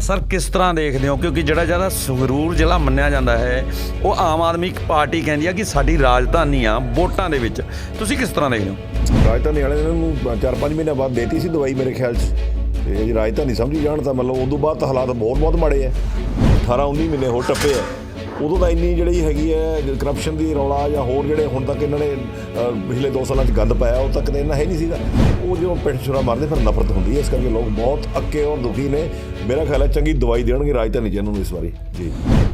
Sir, ਕਿਸ ਤਰ੍ਹਾਂ ਦੇਖਦੇ ਹੋ? ਕਿਉਂਕਿ ਜਿਹੜਾ ਜਿਹੜਾ ਸੰਗਰੂਰ ਜ਼ਿਲ੍ਹਾ ਮੰਨਿਆ ਜਾਂਦਾ ਹੈ, ਉਹ ਆਮ ਆਦਮੀ ਪਾਰਟੀ ਕਹਿੰਦੀ ਆ ਕਿ ਸਾਡੀ ਰਾਜਧਾਨੀ ਆ ਵੋਟਾਂ ਦੇ ਵਿੱਚ। ਤੁਸੀਂ ਕਿਸ ਤਰ੍ਹਾਂ ਦੇਖਦੇ ਹੋ? ਰਾਜਧਾਨੀ ਵਾਲੇ ਨੇ ਇਹਨੂੰ ਚਾਰ ਪੰਜ ਮਹੀਨੇ ਬਾਅਦ ਦੇਤੀ ਸੀ ਦਵਾਈ ਮੇਰੇ ਖਿਆਲ 'ਚ। ਤੇ ਜੇ ਰਾਜਧਾਨੀ ਸਮਝੀ ਜਾਣ ਤਾਂ ਮਤਲਬ ਉਦੋਂ ਬਾਅਦ ਤਾਂ ਹਾਲਾਤ ਬਹੁਤ ਬਹੁਤ ਮਾੜੇ ਆ। 18 19 ਮਹੀਨੇ ਹੋ ਟੱਪੇ ਆ। ਉਦੋਂ ਤਾਂ ਇੰਨੀ ਜਿਹੜੀ ਹੈਗੀ ਹੈ ਕਰਪਸ਼ਨ ਦੀ ਰੌਲਾ ਜਾਂ ਹੋਰ ਜਿਹੜੇ ਹੁਣ ਤੱਕ ਇਹਨਾਂ ਨੇ ਪਿਛਲੇ 2 ਸਾਲਾਂ 'ਚ ਗੰਦ ਪਾਇਆ, ਉਹ ਤੱਕ ਤਾਂ ਇੰਨਾ ਹੈ ਨਹੀਂ ਸੀਗਾ। ਉਹ ਜਦੋਂ ਪਿੰਡ ਛੁਰਾ ਮਾਰਦੇ, ਫਿਰ ਨਫ਼ਰਤ ਹੁੰਦੀ ਹੈ। ਇਸ ਕਰਕੇ ਲੋਕ ਬਹੁਤ ਅੱਕੇ ਔਰ ਦੁਖੀ ਨੇ। ਮੇਰਾ ਖਿਆਲ ਹੈ ਚੰਗੀ ਦਵਾਈ ਦੇਣਗੇ, ਰਾਜਧਾਨੀ ਜੀ ਇਹਨਾਂ ਨੂੰ ਇਸ ਵਾਰੀ। ਜੀ।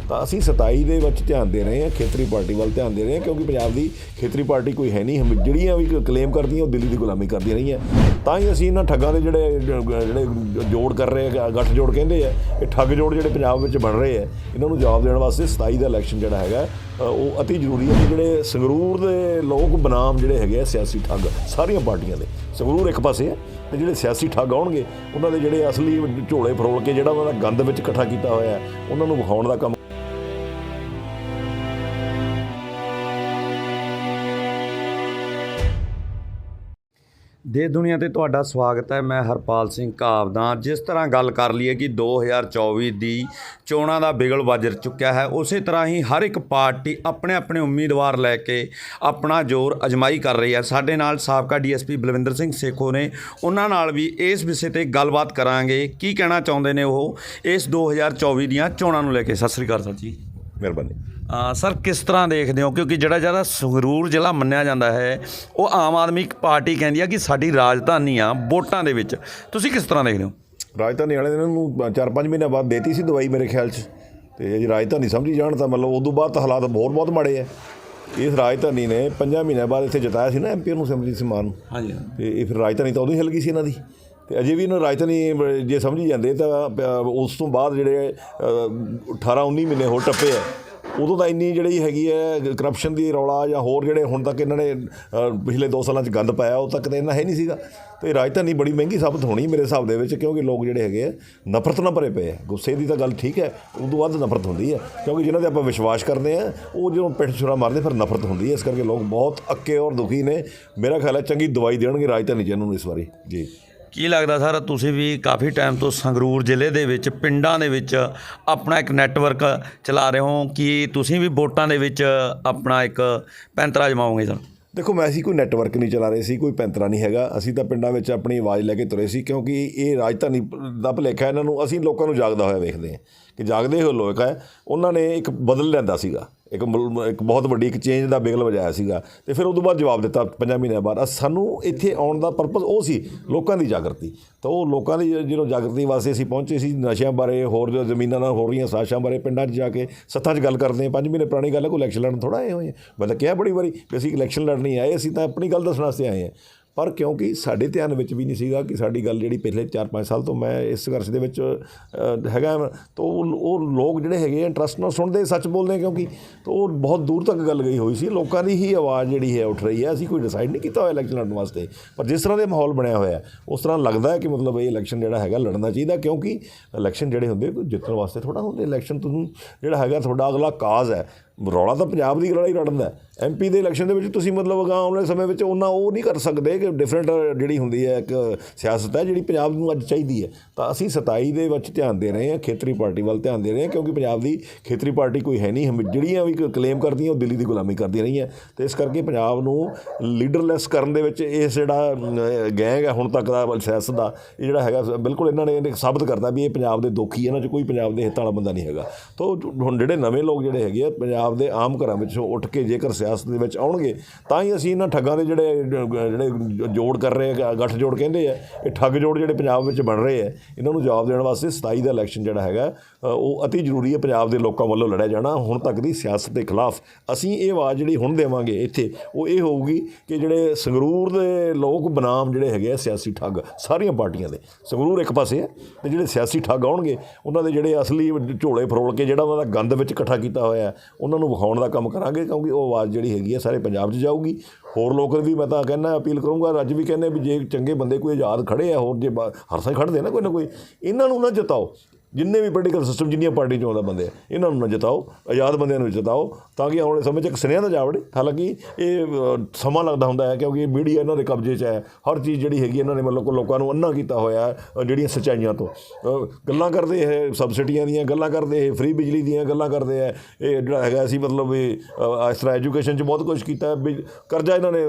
ਤਾਂ ਅਸੀਂ 27 ਦੇ ਵਿੱਚ ਧਿਆਨ ਦੇ ਰਹੇ ਹਾਂ ਖੇਤਰੀ ਪਾਰਟੀ ਵੱਲ ਧਿਆਨ ਦੇ ਰਹੇ ਹਾਂ ਕਿਉਂਕਿ ਪੰਜਾਬ ਦੀ ਖੇਤਰੀ ਪਾਰਟੀ ਕੋਈ ਹੈ ਨਹੀਂ। ਹਮ- ਜਿਹੜੀਆਂ ਵੀ ਕਲੇਮ ਕਰਦੀਆਂ ਉਹ ਦਿੱਲੀ ਦੀ ਗੁਲਾਮੀ ਕਰਦੀਆਂ ਰਹੀਆਂ। ਤਾਂ ਹੀ ਅਸੀਂ ਇਹਨਾਂ ਠੱਗਾਂ ਦੇ ਜਿਹੜੇ ਜਿਹੜੇ ਜੋੜ ਕਰ ਰਹੇ ਆ, ਗੱਠ ਜੋੜ ਕਹਿੰਦੇ ਆ ਇਹ ਠੱਗ ਜੋੜ ਜਿਹੜੇ ਪੰਜਾਬ ਵਿੱਚ ਬਣ ਰਹੇ ਆ ਇਹਨਾਂ ਨੂੰ ਜਵਾਬ ਦੇਣ ਵਾਸਤੇ 27 ਦਾ ਇਲੈਕਸ਼ਨ ਜਿਹੜਾ ਹੈਗਾ ਉਹ ਅਤੀ ਜ਼ਰੂਰੀ ਹੈ ਕਿ ਜਿਹੜੇ ਸੰਗਰੂਰ ਦੇ ਲੋਕ ਬਨਾਮ ਜਿਹੜੇ ਹੈਗੇ ਆ ਸਿਆਸੀ ਠੱਗ ਸਾਰੀਆਂ ਪਾਰਟੀਆਂ ਦੇ ਸੰਗਰੂਰ ਇੱਕ ਪਾਸੇ ਆ ਤੇ ਜਿਹੜੇ ਸਿਆਸੀ ਠੱਗ ਆਉਣਗੇ ਉਹਨਾਂ ਦੇ ਜਿਹੜੇ ਅਸਲੀ ਝੋਲੇ ਫਰੋਲ ਕੇ ਜਿਹੜਾ ਉਹਨਾਂ ਦਾ ਗੰਦ ਵਿੱਚ ਇਕੱਠਾ ਕੀਤਾ ਹੋਇਆ ਉਹਨਾਂ ਨੂੰ ਵਿਖਾਉਣ ਦਾ ਕੰਮ ਦੇ ਦੁਨੀਆ ਤੇ ਤੁਹਾਡਾ ਸਵਾਗਤ ਹੈ। ਮੈਂ ਹਰਪਾਲ ਸਿੰਘ ਕਾਵਦਾ। ਜਿਸ ਤਰ੍ਹਾਂ ਗੱਲ ਕਰ ਲਈਏ ਕਿ 2024 ਦੀ ਚੋਣਾਂ ਦਾ ਬਿਗਲ ਵੱਜ ਚੁੱਕਿਆ ਹੈ, ਉਸੇ ਤਰ੍ਹਾਂ ਹੀ ਹਰ ਇੱਕ ਪਾਰਟੀ ਆਪਣੇ ਆਪਣੇ ਉਮੀਦਵਾਰ ਲੈ ਕੇ ਆਪਣਾ ਜ਼ੋਰ ਅਜਮਾਈ ਕਰ ਰਹੀ ਹੈ। ਸਾਡੇ ਨਾਲ ਸਾਬਕਾ ਡੀਐਸਪੀ ਬਲਵਿੰਦਰ ਸਿੰਘ ਸੇਖੋ ਨੇ। ਉਹਨਾਂ ਨਾਲ ਵੀ ਇਸ ਵਿਸ਼ੇ ਤੇ ਗੱਲਬਾਤ ਕਰਾਂਗੇ। ਕੀ ਕਹਿਣਾ ਚਾਹੁੰਦੇ ਨੇ ਉਹ ਇਸ 2024 ਦੀਆਂ ਚੋਣਾਂ ਨੂੰ ਲੈ ਕੇ? ਸਤਿ ਸ੍ਰੀ ਅਕਾਲ ਸਰ ਜੀ। ਮਿਹਰਬਾਨੀ। ਸਰ ਕਿਸ ਤਰ੍ਹਾਂ ਦੇਖਦੇ ਹੋ? ਕਿਉਂਕਿ ਜਿਹੜਾ ਜਿਹੜਾ ਸੰਗਰੂਰ ਜ਼ਿਲ੍ਹਾ ਮੰਨਿਆ ਜਾਂਦਾ ਹੈ ਉਹ ਆਮ ਆਦਮੀ ਪਾਰਟੀ ਕਹਿੰਦੀ ਆ ਕਿ ਸਾਡੀ ਰਾਜਧਾਨੀ ਆ ਵੋਟਾਂ ਦੇ ਵਿੱਚ। ਤੁਸੀਂ ਕਿਸ ਤਰ੍ਹਾਂ ਦੇਖਦੇ ਹੋ? ਰਾਜਧਾਨੀ ਵਾਲੇ ਨੇ ਚਾਰ ਪੰਜ ਮਹੀਨੇ ਬਾਅਦ ਦੇਤੀ ਸੀ ਦਵਾਈ ਮੇਰੇ ਖਿਆਲ 'ਚ। ਤੇ ਜੇ ਰਾਜਧਾਨੀ ਸਮਝੀ ਜਾਣ ਤਾਂ ਮਤਲਬ ਉਦੋਂ ਬਾਅਦ ਤਾਂ ਹਾਲਾਤ ਬਹੁਤ ਬਹੁਤ ਮਾੜੇ ਆ। ਇਸ ਰਾਜਧਾਨੀ ਨੇ ਪੰਜਾਂ ਮਹੀਨਿਆਂ ਬਾਅਦ ਇੱਥੇ ਜਿਤਾਇਆ ਸੀ ਨਾ ਐਮਪੀ ਨੂੰ ਸਿਮਰਜੀਤ ਸਿੰਘ ਮਾਨ ਨੂੰ। ਹਾਂਜੀ। ਤੇ ਇਹ ਫਿਰ ਰਾਜਧਾਨੀ ਤਾਂ ਉਦੋਂ ਹੀ ਹਿਲ ਗਈ ਸੀ ਇਹਨਾਂ ਦੀ। ਤੇ ਅਜੇ ਵੀ ਇਹਨਾਂ ਰਾਜਧਾਨੀ ਜੇ ਸਮਝੀ ਜਾਂਦੇ ਤਾਂ ਉਸ ਤੋਂ ਬਾਅਦ ਜਿਹੜੇ ਅ, 18 19 ਮਹੀਨੇ ਹੋ ਟੱਪੇ ਆ। ਉਦੋਂ ਤਾਂ ਇੰਨੀ ਜਿਹੜੀ ਹੈਗੀ ਹੈ ਕਰਪਸ਼ਨ ਦੀ ਰੌਲਾ ਜਾਂ ਹੋਰ ਜਿਹੜੇ ਹੁਣ ਤੱਕ ਇਹਨਾਂ ਨੇ ਪਿਛਲੇ 2 ਸਾਲਾਂ 'ਚ ਗੰਦ ਪਾਇਆ ਉਹ ਤੱਕ ਤਾਂ ਇੰਨਾ ਹੈ ਨਹੀਂ ਸੀਗਾ। ਤੇ ਰਾਜਧਾਨੀ ਬੜੀ ਮਹਿੰਗੀ ਸਾਬਤ ਹੋਣੀ ਮੇਰੇ ਹਿਸਾਬ ਦੇ ਵਿੱਚ, ਕਿਉਂਕਿ ਲੋਕ ਜਿਹੜੇ ਹੈਗੇ ਆ, ਨਫ਼ਰਤ ਨਾਲ ਭਰੇ ਪਏ ਆ। ਗੁੱਸੇ ਦੀ ਤਾਂ ਗੱਲ ਠੀਕ ਹੈ, ਉਦੋਂ ਵੱਧ ਨਫ਼ਰਤ ਹੁੰਦੀ ਹੈ, ਕਿਉਂਕਿ ਜਿਨ੍ਹਾਂ ਤੇ ਆਪਾਂ ਵਿਸ਼ਵਾਸ ਕਰਦੇ ਆ ਉਹ ਜਦੋਂ ਪਿੱਠ ਛੁਰਾ ਮਾਰਦੇ, ਫਿਰ ਨਫ਼ਰਤ ਹੁੰਦੀ ਹੈ। ਇਸ ਕਰਕੇ ਲੋਕ ਬਹੁਤ ਅੱਕੇ ਔਰ ਦੁਖੀ ਨੇ। ਮੇਰਾ ਖਿਆਲ ਹੈ ਚੰਗੀ ਦਵਾਈ ਦੇਣਗੇ ਰਾਜਧਾਨੀ 'ਚ ਇਹਨਾਂ ਨੂੰ ਇਸ ਵਾਰੀ। ਜੀ। ਕੀ ਲੱਗਦਾ ਸਰ, ਤੁਸੀਂ ਵੀ ਕਾਫੀ ਟਾਈਮ ਤੋਂ ਸੰਗਰੂਰ ਜ਼ਿਲ੍ਹੇ ਦੇ ਵਿੱਚ, ਪਿੰਡਾਂ ਦੇ ਵਿੱਚ ਆਪਣਾ ਇੱਕ ਨੈਟਵਰਕ ਚਲਾ ਰਹੇ ਹੋ? ਕਿ ਤੁਸੀਂ ਵੀ ਵੋਟਾਂ ਦੇ ਵਿੱਚ ਆਪਣਾ ਇੱਕ ਪੈਂਤਰਾ ਜਮਾਓਗੇ ਸਰ? ਦੇਖੋ, ਮੈਂ ਅਸੀਂ ਕੋਈ ਨੈਟਵਰਕ ਨਹੀਂ ਚਲਾ ਰਹੇ ਸੀ, ਕੋਈ ਪੈਂਤਰਾ ਨਹੀਂ ਹੈਗਾ। ਅਸੀਂ ਤਾਂ ਪਿੰਡਾਂ ਵਿੱਚ ਆਪਣੀ ਆਵਾਜ਼ ਲੈ ਕੇ ਤੁਰੇ ਸੀ, ਕਿਉਂਕਿ ਇਹ ਰਾਜਧਾਨੀ ਦਾ ਭੁਲੇਖਾ ਇਹਨਾਂ ਨੂੰ ਅਸੀਂ ਲੋਕਾਂ ਨੂੰ ਜਾਗਦਾ ਹੋਇਆ ਵੇਖਦੇ ਹਾਂ ਕਿ ਜਾਗਦੇ ਹੋਏ ਲੋਕ ਹੈ। ਉਹਨਾਂ ਨੇ ਇੱਕ ਬਦਲ ਲੈਂਦਾ ਸੀਗਾ। ਇੱਕ ਮੁਲ- ਇੱਕ ਬਹੁਤ ਵੱਡੀ ਇੱਕ ਚੇਂਜ ਦਾ ਬਿਗਲ ਵਜਾਇਆ ਸੀਗਾ। ਤੇ ਫਿਰ ਉਦੋਂ ਬਾਅਦ ਜਵਾਬ ਦਿੱਤਾ ਪੰਜਾਂ ਮਹੀਨਿਆਂ ਬਾਅਦ ਅਹ ਸਾਨੂੰ ਇੱਥੇ ਆਉਣ ਦਾ ਪਰਪਸ ਉਹ ਸੀ, ਲੋਕਾਂ ਦੀ ਜਾਗਰਤੀ। ਤਾਂ ਉਹ ਲੋਕਾਂ ਦੀ ਜਦੋਂ ਜਾਗਰਤੀ ਵਾਸਤੇ ਅਸੀਂ ਪਹੁੰਚੇ ਸੀ, ਨਸ਼ਿਆਂ ਬਾਰੇ ਹੋਰ ਜੋ ਜ਼ਮੀਨਾਂ ਨਾਲ ਹੋ ਰਹੀਆਂ ਸਾਸ਼ਾਂ ਬਾਰੇ ਪਿੰਡਾਂ 'ਚ ਜਾ ਕੇ ਸੱਥਾਂ 'ਚ ਗੱਲ ਕਰਦੇ ਹਾਂ, ਪੰਜ ਮਹੀਨੇ ਪੁਰਾਣੀ ਗੱਲ ਹੈ, ਕੋਈ ਇਲੈਕਸ਼ਨ ਲੜਨ ਥੋੜਾ ਆਏ ਹੋਏ ਹਾਂ। ਮੈਂ ਤਾਂ ਕਿਹਾ ਬੜੀ ਵਾਰੀ ਵੀ ਅਸੀਂ ਇਲੈਕਸ਼ਨ ਲੜਨੀ ਆਏ, ਅਸੀਂ ਤਾਂ ਆਪਣੀ ਗੱਲ ਦੱਸਣ ਵਾਸਤੇ ਆਏ ਹਾਂ। ਪਰ ਕਿਉਂਕਿ ਸਾਡੇ ਧਿਆਨ ਵਿੱਚ ਵੀ ਨਹੀਂ ਸੀਗਾ ਕਿ ਸਾਡੀ ਗੱਲ ਜਿਹੜੀ ਪਿਛਲੇ 4-5 ਸਾਲ ਤੋਂ ਮੈਂ ਇਸ ਸੰਘਰਸ਼ ਦੇ ਵਿੱਚ ਹੈਗਾ ਤਾਂ ਉਹ ਉਹ ਲੋਕ ਜਿਹੜੇ ਹੈਗੇ ਇੰਟਰਸਟ ਨਾਲ ਸੁਣਦੇ, ਸੱਚ ਬੋਲਦੇ ਕਿਉਂਕਿ ਤਾਂ ਉਹ ਬਹੁਤ ਦੂਰ ਤੱਕ ਗੱਲ ਗਈ ਹੋਈ ਸੀ। ਲੋਕਾਂ ਦੀ ਹੀ ਆਵਾਜ਼ ਜਿਹੜੀ ਹੈ, ਉੱਠ ਰਹੀ ਹੈ। ਅਸੀਂ ਕੋਈ ਡਿਸਾਈਡ ਨਹੀਂ ਕੀਤਾ ਹੋਇਆ ਇਲੈਕਸ਼ਨ ਲੜਨ ਵਾਸਤੇ। ਪਰ ਜਿਸ ਤਰ੍ਹਾਂ ਦੇ ਮਾਹੌਲ ਬਣਿਆ ਹੋਇਆ ਉਸ ਤਰ੍ਹਾਂ ਲੱਗਦਾ ਹੈ ਕਿ ਮਤਲਬ ਇਹ ਇਲੈਕਸ਼ਨ ਜਿਹੜਾ ਹੈਗਾ ਲੜਨਾ ਚਾਹੀਦਾ, ਕਿਉਂਕਿ ਇਲੈਕਸ਼ਨ ਜਿਹੜੇ ਹੁੰਦੇ ਜਿੱਤਣ ਵਾਸਤੇ ਥੋੜਾ ਹੁੰਦੇ। ਇਲੈਕਸ਼ਨ ਤੁਹਾਨੂੰ ਜਿਹੜਾ ਹੈਗਾ, ਤੁਹਾਡਾ ਅਗਲਾ ਕਾਜ਼ ਹੈ। ਰੌਲਾ ਤਾਂ ਪੰਜਾਬ ਦੀ ਲੜਾਈ ਲੜਨ ਦਾ ਐਮਪੀ ਦੇ ਇਲੈਕਸ਼ਨ ਦੇ ਵਿੱਚ ਤੁਸੀਂ ਮਤਲਬ ਅਗਾਂਹ ਆਉਣ ਵਾਲੇ ਸਮੇਂ ਵਿੱਚ ਉਹਨਾਂ ਉਹ ਨਹੀਂ ਕਰ ਸਕਦੇ ਕਿ ਡਿਫਰੈਂਟ ਜਿਹੜੀ ਹੁੰਦੀ ਹੈ ਇੱਕ ਸਿਆਸਤ ਹੈ ਜਿਹੜੀ ਪੰਜਾਬ ਨੂੰ ਅੱਜ ਚਾਹੀਦੀ ਹੈ। ਤਾਂ ਅਸੀਂ 27 ਦੇ ਵਿੱਚ ਧਿਆਨ ਦੇ ਰਹੇ ਹਾਂ, ਖੇਤਰੀ ਪਾਰਟੀ ਵੱਲ ਧਿਆਨ ਦੇ ਰਹੇ ਹਾਂ ਕਿਉਂਕਿ ਪੰਜਾਬ ਦੀ ਖੇਤਰੀ ਪਾਰਟੀ ਕੋਈ ਹੈ ਨਹੀਂ। ਹਮ- ਜਿਹੜੀਆਂ ਵੀ ਕਲੇਮ ਕਰਦੀਆਂ ਉਹ ਦਿੱਲੀ ਦੀ ਗੁਲਾਮੀ ਕਰਦੀਆਂ ਰਹੀਆਂ। ਤੇ ਇਸ ਕਰਕੇ ਪੰਜਾਬ ਨੂੰ ਲੀਡਰਲੈਸ ਕਰਨ ਦੇ ਵਿੱਚ ਇਹ ਜਿਹੜਾ ਗੈਂਗ ਹੈ ਹੁਣ ਤੱਕ ਦਾ ਸਿਆਸਤ ਦਾ, ਇਹ ਜਿਹੜਾ ਹੈਗਾ ਬਿਲਕੁਲ ਇਹਨਾਂ ਨੇ ਸਾਬਤ ਕਰਤਾ ਵੀ ਇਹ ਪੰਜਾਬ ਦੇ ਦੋਖੀ ਇਹਨਾਂ 'ਚ ਕੋਈ ਪੰਜਾਬ ਦੇ ਹਿੱਤ ਵਾਲਾ ਬੰਦਾ ਨਹੀਂ ਹੈਗਾ। ਤਾਂ ਹੁਣ ਜਿਹੜੇ ਨਵੇਂ ਲੋਕ ਜਿਹੜੇ ਹੈਗੇ ਆ, ਪੰਜਾਬ ਆਪਦੇ ਆਮ ਘਰਾਂ ਵਿੱਚੋਂ ਉੱਠ ਕੇ ਜੇਕਰ ਸਿਆਸਤ ਦੇ ਵਿੱਚ ਆਉਣਗੇ, ਤਾਂ ਹੀ ਅਸੀਂ ਇਹਨਾਂ ਠੱਗਾਂ ਦੇ ਜਿਹੜੇ ਜਿਹੜੇ ਜੋੜ ਕਰ ਰਹੇ ਆ, ਗੱਠ ਜੋੜ ਕਹਿੰਦੇ ਆ, ਇਹ ਠੱਗ ਜੋੜ ਜਿਹੜੇ ਪੰਜਾਬ ਵਿੱਚ ਬਣ ਰਹੇ ਆ, ਇਹਨਾਂ ਨੂੰ ਜਵਾਬ ਦੇਣ ਵਾਸਤੇ 27 ਦਾ ਇਲੈਕਸ਼ਨ ਜਿਹੜਾ ਹੈਗਾ ਉਹ ਅਤੀ ਜ਼ਰੂਰੀ ਹੈ ਪੰਜਾਬ ਦੇ ਲੋਕਾਂ ਵੱਲੋਂ ਲੜਿਆ ਜਾਣਾ, ਹੁਣ ਤੱਕ ਦੀ ਸਿਆਸਤ ਦੇ ਖਿਲਾਫ। ਅਸੀਂ ਇਹ ਆਵਾਜ਼ ਜਿਹੜੀ ਹੁਣ ਦੇਵਾਂਗੇ ਇੱਥੇ, ਉਹ ਇਹ ਹੋਊਗੀ ਕਿ ਜਿਹੜੇ ਸੰਗਰੂਰ ਦੇ ਲੋਕ ਬਨਾਮ ਜਿਹੜੇ ਹੈਗੇ ਆ ਸਿਆਸੀ ਠੱਗ, ਸਾਰੀਆਂ ਪਾਰਟੀਆਂ ਦੇ, ਸੰਗਰੂਰ ਇੱਕ ਪਾਸੇ ਹੈ ਤੇ ਜਿਹੜੇ ਸਿਆਸੀ ਠੱਗ ਆਉਣਗੇ, ਉਹਨਾਂ ਦੇ ਜਿਹੜੇ ਅਸਲੀ ਝੋਲੇ ਫਰੋਲ ਕੇ ਜਿਹੜਾ ਉਹਨਾਂ ਦਾ ਗੰਦ ਵਿੱਚ ਇਕੱਠਾ ਕੀਤਾ ਹੋਇਆ, ਉਹਨਾਂ ਉਹਨਾਂ ਨੂੰ ਵਿਖਾਉਣ ਦਾ ਕੰਮ ਕਰਾਂਗੇ ਕਿਉਂਕਿ ਉਹ ਆਵਾਜ਼ ਜਿਹੜੀ ਹੈਗੀ ਹੈ ਸਾਰੇ ਪੰਜਾਬ 'ਚ ਜਾਊਗੀ। ਹੋਰ ਲੋਕ ਵੀ ਮੈਂ ਤਾਂ ਕਹਿੰਦਾ, ਅਪੀਲ ਕਰੂੰਗਾ ਅੱਜ ਵੀ ਕਹਿੰਦੇ ਵੀ ਜੇ ਚੰਗੇ ਬੰਦੇ ਕੋਈ ਆਜ਼ਾਦ ਖੜੇ ਆ, ਹੋਰ ਜੇ ਬਾ- ਹਰ ਖੜਦੇ ਨਾ ਕੋਈ ਨਾ ਕੋਈ। ਇਹਨਾਂ ਨੂੰ ਨਾ ਜਿਤਾਓ। ਜਿੰਨੇ ਵੀ ਪੋਲੀਟੀਕਲ ਸਿਸਟਮ ਜਿੰਨੀਆਂ ਪਾਰਟੀ ਚੋਂ ਆਉਂਦਾ ਬੰਦੇ ਆ ਇਹਨਾਂ ਨੂੰ ਨਾ ਜਿਤਾਓ, ਆਜ਼ਾਦ ਬੰਦਿਆਂ ਨੂੰ ਜਿਤਾਓ, ਤਾਂ ਕਿ ਆਉਣ ਵਾਲੇ ਸਮੇਂ 'ਚ ਇੱਕ ਸੁਨੇਹਾ ਤਾਂ ਜਾਵੜੇ। ਹਾਲਾਂਕਿ ਇਹ ਸਮਾਂ ਲੱਗਦਾ ਹੁੰਦਾ ਹੈ ਕਿਉਂਕਿ ਇਹ ਮੀਡੀਆ ਇਹਨਾਂ ਦੇ ਕਬਜ਼ੇ 'ਚ ਹੈ। ਹਰ ਚੀਜ਼ ਜਿਹੜੀ ਹੈਗੀ ਇਹਨਾਂ ਨੇ ਮਤਲਬ ਕੋ ਲੋਕਾਂ ਨੂੰ ਅੰਨਾ ਕੀਤਾ ਹੋਇਆ ਹੈ ਜਿਹੜੀਆਂ ਸੱਚਾਈਆਂ ਤੋਂ। ਗੱਲਾਂ ਕਰਦੇ ਇਹ ਸਬਸਿਡੀਆਂ ਦੀਆਂ, ਗੱਲਾਂ ਕਰਦੇ ਇਹ ਫ੍ਰੀ ਬਿਜਲੀ ਦੀਆਂ, ਗੱਲਾਂ ਕਰਦੇ ਆ ਇਹ ਜਿਹੜਾ ਹੈਗਾ ਅਸੀਂ ਮਤਲਬ ਇਹ ਇਸ ਤਰ੍ਹਾਂ ਐਜੂਕੇਸ਼ਨ 'ਚ ਬਹੁਤ ਕੁਝ ਕੀਤਾ ਹੈ। ਕਰਜ਼ਾ ਇਹਨਾਂ ਨੇ